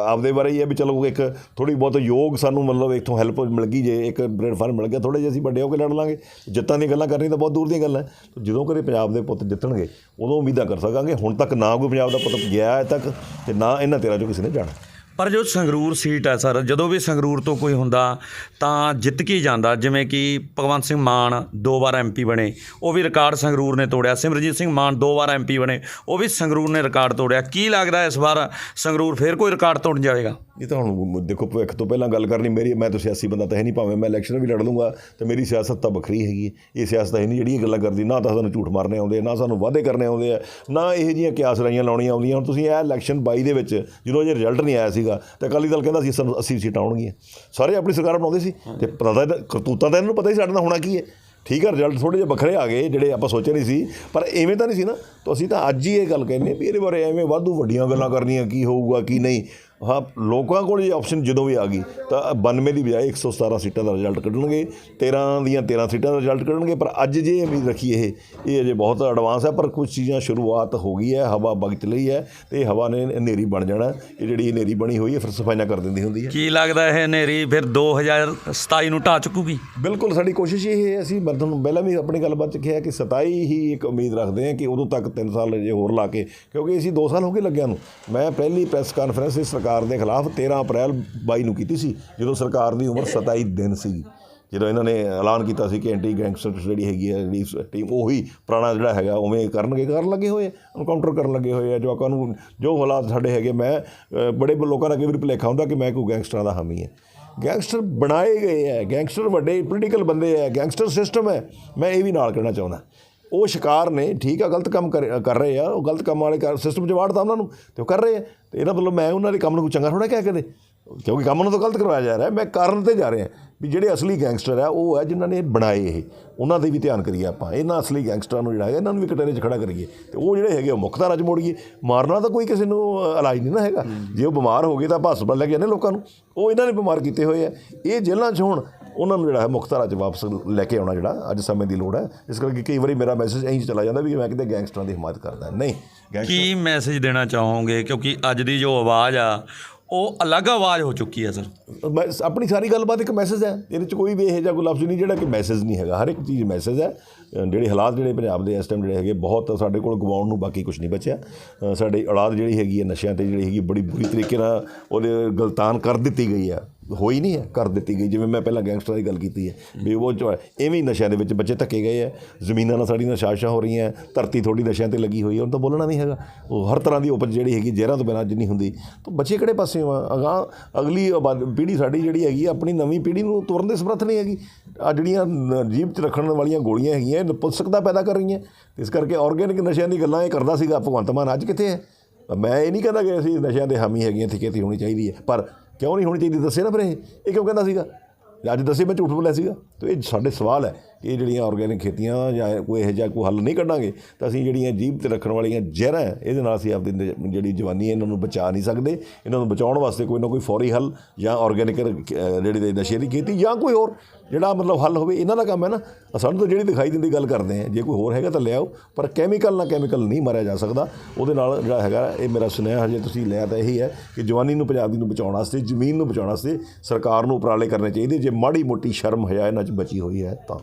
ਆਪਦੇ ਬਾਰੇ ਹੀ ਹੈ ਵੀ ਚਲੋ ਇੱਕ ਥੋੜੀ ਬਹੁਤ ਯੋਗ ਸਾਨੂੰ ਮਤਲਬ ਇੱਥੋਂ ਹੈਲਪ ਮਿਲ ਗਈ ਜੇ ਇੱਕ ਪਲੇਟਫਾਰਮ ਮਿਲ ਗਿਆ ਥੋੜੇ ਜਿਹੇ ਅਸੀਂ ਵੱਡੇ ਹੋ ਕੇ ਲੜ ਲਾਂਗੇ। ਜਿੱਤਾਂ ਦੀਆਂ ਗੱਲਾਂ ਕਰਨੀ ਤਾਂ ਬਹੁਤ ਦੂਰ ਦੀਆਂ ਗੱਲਾਂ ਹੈ। ਜਦੋਂ ਕਦੇ ਪੰਜਾਬ ਦੇ ਪੁੱਤ ਜਿੱਤਣਗੇ ਉਦੋਂ ਉਮੀਦਾਂ ਕਰ ਸਕਾਂਗੇ ਹੁਣ ਤੱਕ ਨਾ ਕੋਈ ਪੰਜਾਬ ਦਾ ਪੁੱਤ ਗਿਆ ਹੈ ਤੱਕ ਤੇ ਨਾ ਇਹਨਾਂ ਤੇਰਾ ਚੋਂ ਕਿਸੇ ਨੇ ਜਾਣਾ। ਪਰ ਜੋ ਸੰਗਰੂਰ ਸੀਟ ਹੈ ਸਰ, ਜਦੋਂ ਵੀ ਸੰਗਰੂਰ ਤੋਂ ਕੋਈ ਹੁੰਦਾ ਤਾਂ ਜਿੱਤ ਕੇ ਜਾਂਦਾ। ਜਿਵੇਂ ਕਿ ਭਗਵੰਤ ਸਿੰਘ ਮਾਨ ਦੋ ਵਾਰ ਐਮਪੀ ਬਣੇ, ਉਹ ਵੀ ਰਿਕਾਰਡ ਸੰਗਰੂਰ ਨੇ ਤੋੜਿਆ। ਸਿਮਰਜੀਤ ਸਿੰਘ ਮਾਨ ਦੋ ਵਾਰ ਐਮਪੀ ਬਣੇ, ਉਹ ਵੀ ਸੰਗਰੂਰ ਨੇ ਰਿਕਾਰਡ ਤੋੜਿਆ। ਕੀ ਲੱਗਦਾ ਇਸ ਵਾਰ ਸੰਗਰੂਰ ਫੇਰ ਕੋਈ ਰਿਕਾਰਡ ਤੋੜਨ ਜਾਵੇਗਾ? ਇਹ ਤਾਂ ਹੁਣ ਦੇਖੋ, ਭਵਿੱਖ ਤੋਂ ਪਹਿਲਾਂ ਗੱਲ ਕਰਨੀ ਮੇਰੀ, ਮੈਂ ਤਾਂ ਸਿਆਸੀ ਬੰਦਾ ਤਾਂ ਹੈ ਨਹੀਂ, ਭਾਵੇਂ ਮੈਂ ਇਲੈਕਸ਼ਨ ਵੀ ਲੜ ਲੂੰਗਾ, ਤੇ ਮੇਰੀ ਸਿਆਸਤ ਤਾਂ ਵੱਖਰੀ ਹੈਗੀ ਹੈ। ਇਹ ਸਿਆਸਤ ਹੈ ਨਹੀਂ ਜਿਹੜੀ ਇਹ ਗੱਲਾਂ ਕਰਦੀ, ਨਾ ਤਾਂ ਸਾਨੂੰ ਝੂਠ ਮਾਰਨੇ ਆਉਂਦੇ ਨਾ ਸਾਨੂੰ ਵਾਅਦੇ ਕਰਨੇ ਆਉਂਦੇ ਆ, ਨਾ ਇਹੋ ਜੀਆਂ ਕਿਆਸ ਰਾਈਆਂ ਲਾਉਣੀਆਂ ਆਉਂਦੀਆਂ। ਹੁਣ ਤੁਸੀਂ ਇਹ ਇਲੈਕਸ਼ਨ 22 ਦੇ ਵਿੱਚ, ਜਦੋਂ ਇਹ ਰਿਜ਼ਲਟ ਨਹੀਂ ਆਇਆ ਸੀ ਸੀਗਾ। ਤਾਂ ਅਕਾਲੀ ਦਲ ਕਹਿੰਦਾ ਸੀ ਸਾਨੂੰ 80 ਸੀਟਾਂ ਆਉਣਗੀਆਂ। ਸਾਰੇ ਆਪਣੀ ਸਰਕਾਰ ਬਣਾਉਂਦੇ ਸੀ। ਤੇ ਪਤਾ ਤਾਂ ਕਰਤੂਤਾਂ ਤਾਂ ਇਹਨਾਂ ਨੂੰ ਪਤਾ ਹੀ ਸਾਡੇ ਨਾਲ ਹੋਣਾ ਕੀ ਹੈ। ਠੀਕ ਹੈ ਰਿਜ਼ਲਟ ਥੋੜੇ ਜਿਹੇ ਵੱਖਰੇ ਆ ਗਏ ਜਿਹੜੇ ਆਪਾਂ ਸੋਚੇ ਨਹੀਂ ਸੀ। ਪਰ ਐਵੇਂ ਤਾਂ ਨਹੀਂ ਸੀ ਨਾ। ਤਾਂ ਅਸੀਂ ਤਾਂ ਅੱਜ ਹੀ ਇਹ ਗੱਲ ਕਹਿੰਦੇ ਵੀ ਇਹਦੇ ਬਾਰੇ ਐਵੇਂ ਵਾਧੂ ਵੱਡੀਆਂ ਗੱਲਾਂ ਕਰਨੀਆਂ ਕੀ ਹੋਊਗਾ ਕੀ ਨਹੀਂ। ਹਾਂ ਲੋਕਾਂ ਕੋਲ ਇਹ ਆਪਸ਼ਨ ਜਦੋਂ ਵੀ ਆ ਗਈ ਤਾਂ 92 ਦੀ ਬਜਾਏ 117 ਸੀਟਾਂ ਦਾ ਰਿਜ਼ਲਟ ਕੱਢਣਗੇ 13 ਦੀਆਂ 13 ਸੀਟਾਂ ਦਾ ਰਿਜ਼ਲਟ ਕੱਢਣਗੇ ਪਰ ਅੱਜ ਜੇ ਉਮੀਦ ਰੱਖੀ ਇਹ ਇਹ ਅਜੇ ਬਹੁਤ ਐਡਵਾਂਸ ਹੈ ਪਰ ਕੁਝ ਚੀਜ਼ਾਂ ਸ਼ੁਰੂਆਤ ਹੋ ਗਈ ਹੈ ਹਵਾ ਵਗਤ ਲਈ ਹੈ ਤੇ ਇਹ ਹਵਾ ਨੇ ਹਨੇਰੀ ਬਣ ਜਾਣਾ ਇਹ ਜਿਹੜੀ ਹਨੇਰੀ ਬਣੀ ਹੋਈ ਹੈ ਫਿਰ ਸਫਾਈਆਂ ਕਰ ਦਿੰਦੀ ਹੁੰਦੀ ਹੈ। ਕੀ ਲੱਗਦਾ ਇਹ ਹਨੇਰੀ ਫਿਰ 2027 ਨੂੰ ਢਾਹ ਚੁੱਕੂਗੀ? ਬਿਲਕੁਲ ਸਾਡੀ ਕੋਸ਼ਿਸ਼ ਇਹ ਹੈ ਅਸੀਂ ਮੈਂ ਤੁਹਾਨੂੰ ਪਹਿਲਾਂ ਵੀ ਆਪਣੀ ਗੱਲਬਾਤ 'ਚ ਕਿਹਾ ਕਿ 27 ਹੀ ਇੱਕ ਉਮੀਦ ਰੱਖਦੇ ਹਾਂ ਕਿ ਉਦੋਂ ਤੱਕ 3 ਸਾਲ ਜੇ ਹੋਰ ਲਾ ਕੇ ਕਿਉਂਕਿ ਅਸੀਂ 2 ਸਾਲ ਹੋ ਗਏ ਲੱਗਿਆਂ ਨੂੰ। ਮੈਂ ਪਹਿਲੀ ਪ੍ਰੈਸ ਕਾਨਫਰੰਸ ਇਸ ਸਰਕਾਰ ਸਰਕਾਰ ਦੇ ਖਿਲਾਫ 13 ਅਪ੍ਰੈਲ 22 ਨੂੰ ਕੀਤੀ ਸੀ, ਜਦੋਂ ਸਰਕਾਰ ਦੀ ਉਮਰ 27 ਦਿਨ ਸੀ। ਜਦੋਂ ਇਹਨਾਂ ਨੇ ਐਲਾਨ ਕੀਤਾ ਸੀ ਕਿ ਐਂਟੀ ਗੈਂਗਸਟਰ ਜਿਹੜੀ ਹੈਗੀ ਹੈ ਜਿਹੜੀ ਟੀਮ ਉਹੀ ਪੁਰਾਣਾ ਜਿਹੜਾ ਹੈਗਾ, ਉਵੇਂ ਕਰਨਗੇ, ਕਰਨ ਲੱਗੇ ਹੋਏ ਐਨਕਾਊਂਟਰ ਕਰਨ ਲੱਗੇ ਹੋਏ ਆ, ਜਵਾਕਾਂ ਨੂੰ, ਜੋ ਹਾਲਾਤ ਸਾਡੇ ਹੈਗੇ, ਮੈਂ ਬੜੇ ਲੋਕਾਂ ਦਾ ਕਈ ਵਾਰੀ ਭੁਲੇਖਾ ਹੁੰਦਾ ਕਿ ਮੈਂ ਕੋਈ ਗੈਂਗਸਟਰਾਂ ਦਾ ਹਾਮੀ ਹੈ। ਗੈਂਗਸਟਰ ਬਣਾਏ ਗਏ ਹੈ ਗੈਂਗਸਟਰ ਵੱਡੇ ਪੋਲੀਟੀਕਲ ਬੰਦੇ ਹੈ ਗੈਂਗਸਟਰ ਸਿਸਟਮ ਹੈ, ਮੈਂ ਇਹ ਵੀ ਨਾਲ ਕਹਿਣਾ ਚਾਹੁੰਦਾ। ਉਹ ਸ਼ਿਕਾਰ ਨੇ ਠੀਕ ਆ ਗਲਤ ਕੰਮ ਕਰ ਰਹੇ ਆ ਉਹ ਗਲਤ ਕੰਮ ਵਾਲੇ ਸਿਸਟਮ 'ਚ ਵਾੜਦਾ ਉਹਨਾਂ ਨੂੰ ਤੇ ਉਹ ਕਰ ਰਹੇ ਆ। ਤੇ ਇਹਦਾ ਮਤਲਬ ਮੈਂ ਉਹਨਾਂ ਦੇ ਕੰਮ ਨੂੰ ਚੰਗਾ ਥੋੜਾ ਕਹਿ ਕਦੇ? ਕਿਉਂਕਿ ਕੰਮ ਨੂੰ ਤਾਂ ਗਲਤ ਕਰਵਾਇਆ ਜਾ ਰਿਹਾ। ਮੈਂ ਕਾਰਨ ਤੇ ਜਾ ਰਿਹਾ ਵੀ ਜਿਹੜੇ ਅਸਲੀ ਗੈਂਗਸਟਰ ਆ ਉਹ ਹੈ ਜਿਨ੍ਹਾਂ ਨੇ ਬਣਾਏ ਇਹ। ਉਹਨਾਂ ਦੇ ਵੀ ਧਿਆਨ ਕਰੀਏ ਆਪਾਂ। ਇਹਨਾਂ ਅਸਲੀ ਗੈਂਗਸਟਰਾਂ ਨੂੰ ਜਿਹੜਾ ਹੈਗਾ ਇਹਨਾਂ ਨੂੰ ਵੀ ਕਟੇਰੇ 'ਚ ਖੜਾ ਕਰੀਏ। ਤੇ ਉਹ ਜਿਹੜੇ ਹੈਗੇ ਉਹ ਮੁੱਖ ਧਾਰਾ 'ਚ ਮੋੜੀਏ। ਮਾਰਨਾ ਤਾਂ ਕੋਈ ਕਿਸੇ ਨੂੰ ਇਲਾਜ ਨਹੀਂ ਨਾ ਹੈਗਾ। ਜੇ ਉਹ ਬਿਮਾਰ ਹੋ ਗਏ ਤਾਂ ਹਸਪਤਾਲ ਲੈ ਕੇ ਜਾਂਦੇ ਲੋਕਾਂ ਨੂੰ। ਉਹ ਇਹਨਾਂ ਨੇ ਬਿਮਾਰ ਕੀਤੇ ਹੋਏ ਆ। ਇਹ ਜੇਲ੍ਹਾਂ 'ਚ ਹੁਣ ਉਹਨਾਂ ਨੂੰ ਜਿਹੜਾ ਹੈ ਮੁੱਖ ਧਾਰਾ 'ਚ ਵਾਪਸ ਲੈ ਕੇ ਆਉਣਾ ਜਿਹੜਾ ਅੱਜ ਸਮੇਂ ਦੀ ਲੋੜ ਹੈ। ਇਸ ਕਰਕੇ ਕਈ ਵਾਰੀ ਮੇਰਾ ਮੈਸੇਜ ਐਂ ਚਲਾ ਜਾਂਦਾ ਵੀ ਮੈਂ ਕਿਤੇ ਗੈਂਗਸਟਰਾਂ ਦੀ ਹਮਾਇਤ ਕਰਦਾ। ਨਹੀਂ ਕੀ ਮੈਸੇਜ ਦੇਣਾ ਚਾਹੋਗੇ? ਕਿਉਂਕਿ ਅੱਜ ਦੀ ਜੋ ਆਵਾਜ਼ ਆ ਉਹ ਅਲੱਗ ਆਵਾਜ਼ ਹੋ ਚੁੱਕੀ ਹੈ ਸਰ। ਮੈਂ ਆਪਣੀ ਸਾਰੀ ਗੱਲਬਾਤ ਇੱਕ ਮੈਸੇਜ ਹੈ। ਇਹਦੇ ਚ ਕੋਈ ਵੀ ਇਹੋ ਜਿਹਾ ਕੋਈ ਲਫ਼ਜ਼ ਨਹੀਂ ਜਿਹੜਾ ਕਿ ਮੈਸੇਜ ਨਹੀਂ ਹੈਗਾ। ਹਰ ਇੱਕ ਚੀਜ਼ ਮੈਸੇਜ ਹੈ। ਜਿਹੜੇ ਹਾਲਾਤ ਜਿਹੜੇ ਪੰਜਾਬ ਦੇ ਇਸ ਟਾਈਮ ਜਿਹੜੇ ਹੈਗੇ ਬਹੁਤ ਸਾਡੇ ਕੋਲ ਗਵਾਉਣ ਨੂੰ ਬਾਕੀ ਕੁਝ ਨਹੀਂ ਬਚਿਆ। ਸਾਡੀ ਔਲਾਦ ਜਿਹੜੀ ਹੈਗੀ ਹੈ ਨਸ਼ਿਆਂ ਤੇ ਜਿਹੜੀ ਹੈਗੀ ਬੜੀ ਬੁਰੀ ਤਰੀਕੇ ਨਾਲ ਉਹਦੇ ਗਲਤਾਨ ਕਰ ਦਿੱਤੀ ਗਈ ਹੈ। ਹੋਈ ਨਹੀਂ ਹੈ ਕਰ ਦਿੱਤੀ ਗਈ। ਜਿਵੇਂ ਮੈਂ ਪਹਿਲਾਂ ਗੈਂਗਸਟਰ ਦੀ ਗੱਲ ਕੀਤੀ ਹੈ ਵੀ ਉਹ ਚ ਹੈ, ਐਵੇਂ ਹੀ ਨਸ਼ਿਆਂ ਦੇ ਵਿੱਚ ਬੱਚੇ ਧੱਕੇ ਗਏ ਹੈ ਜ਼ਮੀਨਾਂ ਨਾਲ ਸਾਡੀਆਂ ਸਾਜ਼ਿਸ਼ਾਂ ਹੋ ਰਹੀਆਂ ਧਰਤੀ ਥੋੜੀ ਨਸ਼ਿਆਂ ਤੇ ਲੱਗੀ ਹੋਈ ਹੈ ਉਹਨੂੰ ਤਾਂ ਬੋਲਣਾ ਨਹੀਂ ਹੈਗਾ। ਉਹ ਹਰ ਤਰ੍ਹਾਂ ਦੀ ਉਪਜ ਜਿਹੜੀ ਹੈਗੀ ਜ਼ਹਿਰਾਂ ਤੋਂ ਬਿਨਾਂ ਜਿੰਨੀ ਹੁੰਦੀ। ਤਾਂ ਬੱਚੇ ਕਿਹੜੇ ਪਾਸੇ ਆ ਅਗਾਂਹ ਅਗਲੀ ਪੀੜ੍ਹੀ ਸਾਡੀ ਜਿਹੜੀ ਹੈਗੀ ਆ, ਆਪਣੀ ਨਵੀਂ ਪੀੜ੍ਹੀ ਨੂੰ ਤੁਰਨ ਦੇ ਸਮਰੱਥ ਨਹੀਂ ਹੈਗੀ। ਆ ਜਿਹੜੀਆਂ ਨ- ਜੀਭ 'ਚ ਰੱਖਣ ਵਾਲੀਆਂ ਗੋਲੀਆਂ ਹੈਗੀਆਂ ਇਹ ਨਪੁੰਸਕਤਾ ਪੈਦਾ ਕਰ ਰਹੀਆਂ। ਇਸ ਕਰਕੇ ਆਰਗੈਨਿਕ ਨਸ਼ਿਆਂ ਦੀ ਗੱਲਾਂ ਇਹ ਕਰਦਾ ਸੀਗਾ ਭਗਵੰਤ ਮਾਨ ਅੱਜ ਕਿੱਥੇ ਹੈ? ਮੈਂ ਇਹ ਨਹੀਂ ਕਹਿੰਦਾ ਕਿ ਅਸੀਂ ਨਸ਼ਿਆਂ ਦੇ ਹਾਮੀ ਹੈਗੀਆਂ ਤੇ ਖੇਤੀ ਹੋਣੀ ਚਾਹੀਦੀ ਹੈ ਪਰ ਕਿਉਂ ਨਹੀਂ ਹੋਣੀ ਚਾਹੀਦੀ? ਦੱਸੇ ਨਾ ਫਿਰ ਇਹ। ਇਹ ਕਿਉਂ ਕਹਿੰਦਾ ਸੀਗਾ? ਅੱਜ ਦੱਸੇ ਮੈਂ ਝੂਠ ਬੋਲਿਆ ਸੀਗਾ। ਤੇ ਇਹ ਸਾਡੇ ਸਵਾਲ ਹੈ। ਇਹ ਜਿਹੜੀਆਂ ਆਰਗੈਨਿਕ ਖੇਤੀਆਂ ਜਾਂ ਕੋਈ ਇਹੋ ਜਿਹਾ ਕੋਈ ਹੱਲ ਨਹੀਂ ਕੱਢਾਂਗੇ, ਤਾਂ ਅਸੀਂ ਜਿਹੜੀਆਂ ਜੀਭ ਤੇ ਰੱਖਣ ਵਾਲੀਆਂ ਜ਼ਹਿਰਾਂ ਇਹਦੇ ਨਾਲ ਅਸੀਂ ਆਪਦੀ ਜਿਹੜੀ ਜਵਾਨੀ ਹੈ, ਇਹਨਾਂ ਨੂੰ ਬਚਾ ਨਹੀਂ ਸਕਦੇ। ਇਹਨਾਂ ਨੂੰ ਬਚਾਉਣ ਵਾਸਤੇ ਕੋਈ ਨਾ ਕੋਈ ਫੌਰੀ ਹੱਲ ਜਾਂ ਆਰਗੈਨਿਕ ਜਿਹੜੀ ਦੇ ਨਸ਼ੇ ਦੀ ਖੇਤੀ ਜਾਂ ਕੋਈ ਹੋਰ, ਜਿਹੜਾ ਮਤਲਬ ਹੱਲ ਹੋਵੇ, ਇਹਨਾਂ ਦਾ ਕੰਮ ਹੈ ਨਾ। ਸਾਨੂੰ ਤਾਂ ਜਿਹੜੀ ਦਿਖਾਈ ਦਿੰਦੀ ਗੱਲ ਕਰਦੇ ਆ ਜੇ ਕੋਈ ਹੋਰ ਹੈਗਾ ਤਾਂ ਲਿਆਓ, ਪਰ ਕੈਮੀਕਲ ਨਾਲ ਕੈਮੀਕਲ ਨਹੀਂ ਮਾਰਿਆ ਜਾ ਸਕਦਾ। ਉਹਦੇ ਨਾਲ ਜਿਹੜਾ ਹੈਗਾ, ਇਹ ਮੇਰਾ ਸੁਨੇਹਾ ਹਜੇ ਤੁਸੀਂ ਲਿਆ ਤਾਂ ਇਹੀ ਹੈ ਕਿ ਜਵਾਨੀ ਨੂੰ, ਪੰਜਾਬ ਦੀ ਨੂੰ ਬਚਾਉਣ ਵਾਸਤੇ, ਜ਼ਮੀਨ ਨੂੰ ਬਚਾਉਣ ਵਾਸਤੇ ਸਰਕਾਰ ਨੂੰ ਉਪਰਾਲੇ ਕਰਨੇ ਚਾਹੀਦੇ। ਜੇ ਮਾੜੀ ਮੋਟੀ ਸ਼ਰਮ ਹਯਾ ਇਹਨਾਂ 'ਚ ਬਚੀ ਹੋਈ ਹੈ, ਤਾਂ।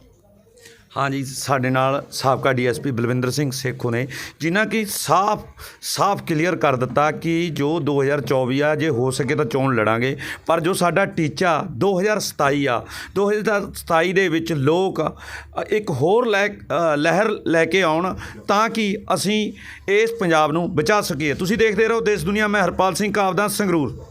ਹਾਂਜੀ, ਸਾਡੇ ਨਾਲ ਸਾਬਕਾ ਡੀਐਸਪੀ ਬਲਵਿੰਦਰ ਸਿੰਘ ਸੇਖੋ ਨੇ, ਜਿਨ੍ਹਾਂ ਕਿ ਸਾਫ਼ ਸਾਫ਼ ਕਲੀਅਰ ਕਰ ਦਿੱਤਾ ਕਿ ਜੋ 2024 ਆ, ਜੇ ਹੋ ਸਕੇ ਤਾਂ ਚੋਣ ਲੜਾਂਗੇ। ਪਰ ਜੋ ਸਾਡਾ ਟੀਚਾ 2027 ਆ 2027 ਦੇ ਵਿੱਚ ਲੋਕ ਇੱਕ ਹੋਰ ਲੈ ਲਹਿਰ ਲੈ ਕੇ ਆਉਣ ਤਾਂ ਕਿ ਅਸੀਂ ਇਸ ਪੰਜਾਬ ਨੂੰ ਬਚਾ ਸਕੀਏ। ਤੁਸੀਂ ਦੇਖਦੇ ਰਹੋ, ਦੇਸ਼, ਦੁਨੀਆ। ਮੈਂ ਹਰਪਾਲ ਸਿੰਘ ਕਾਵਦਾ, ਸੰਗਰੂਰ।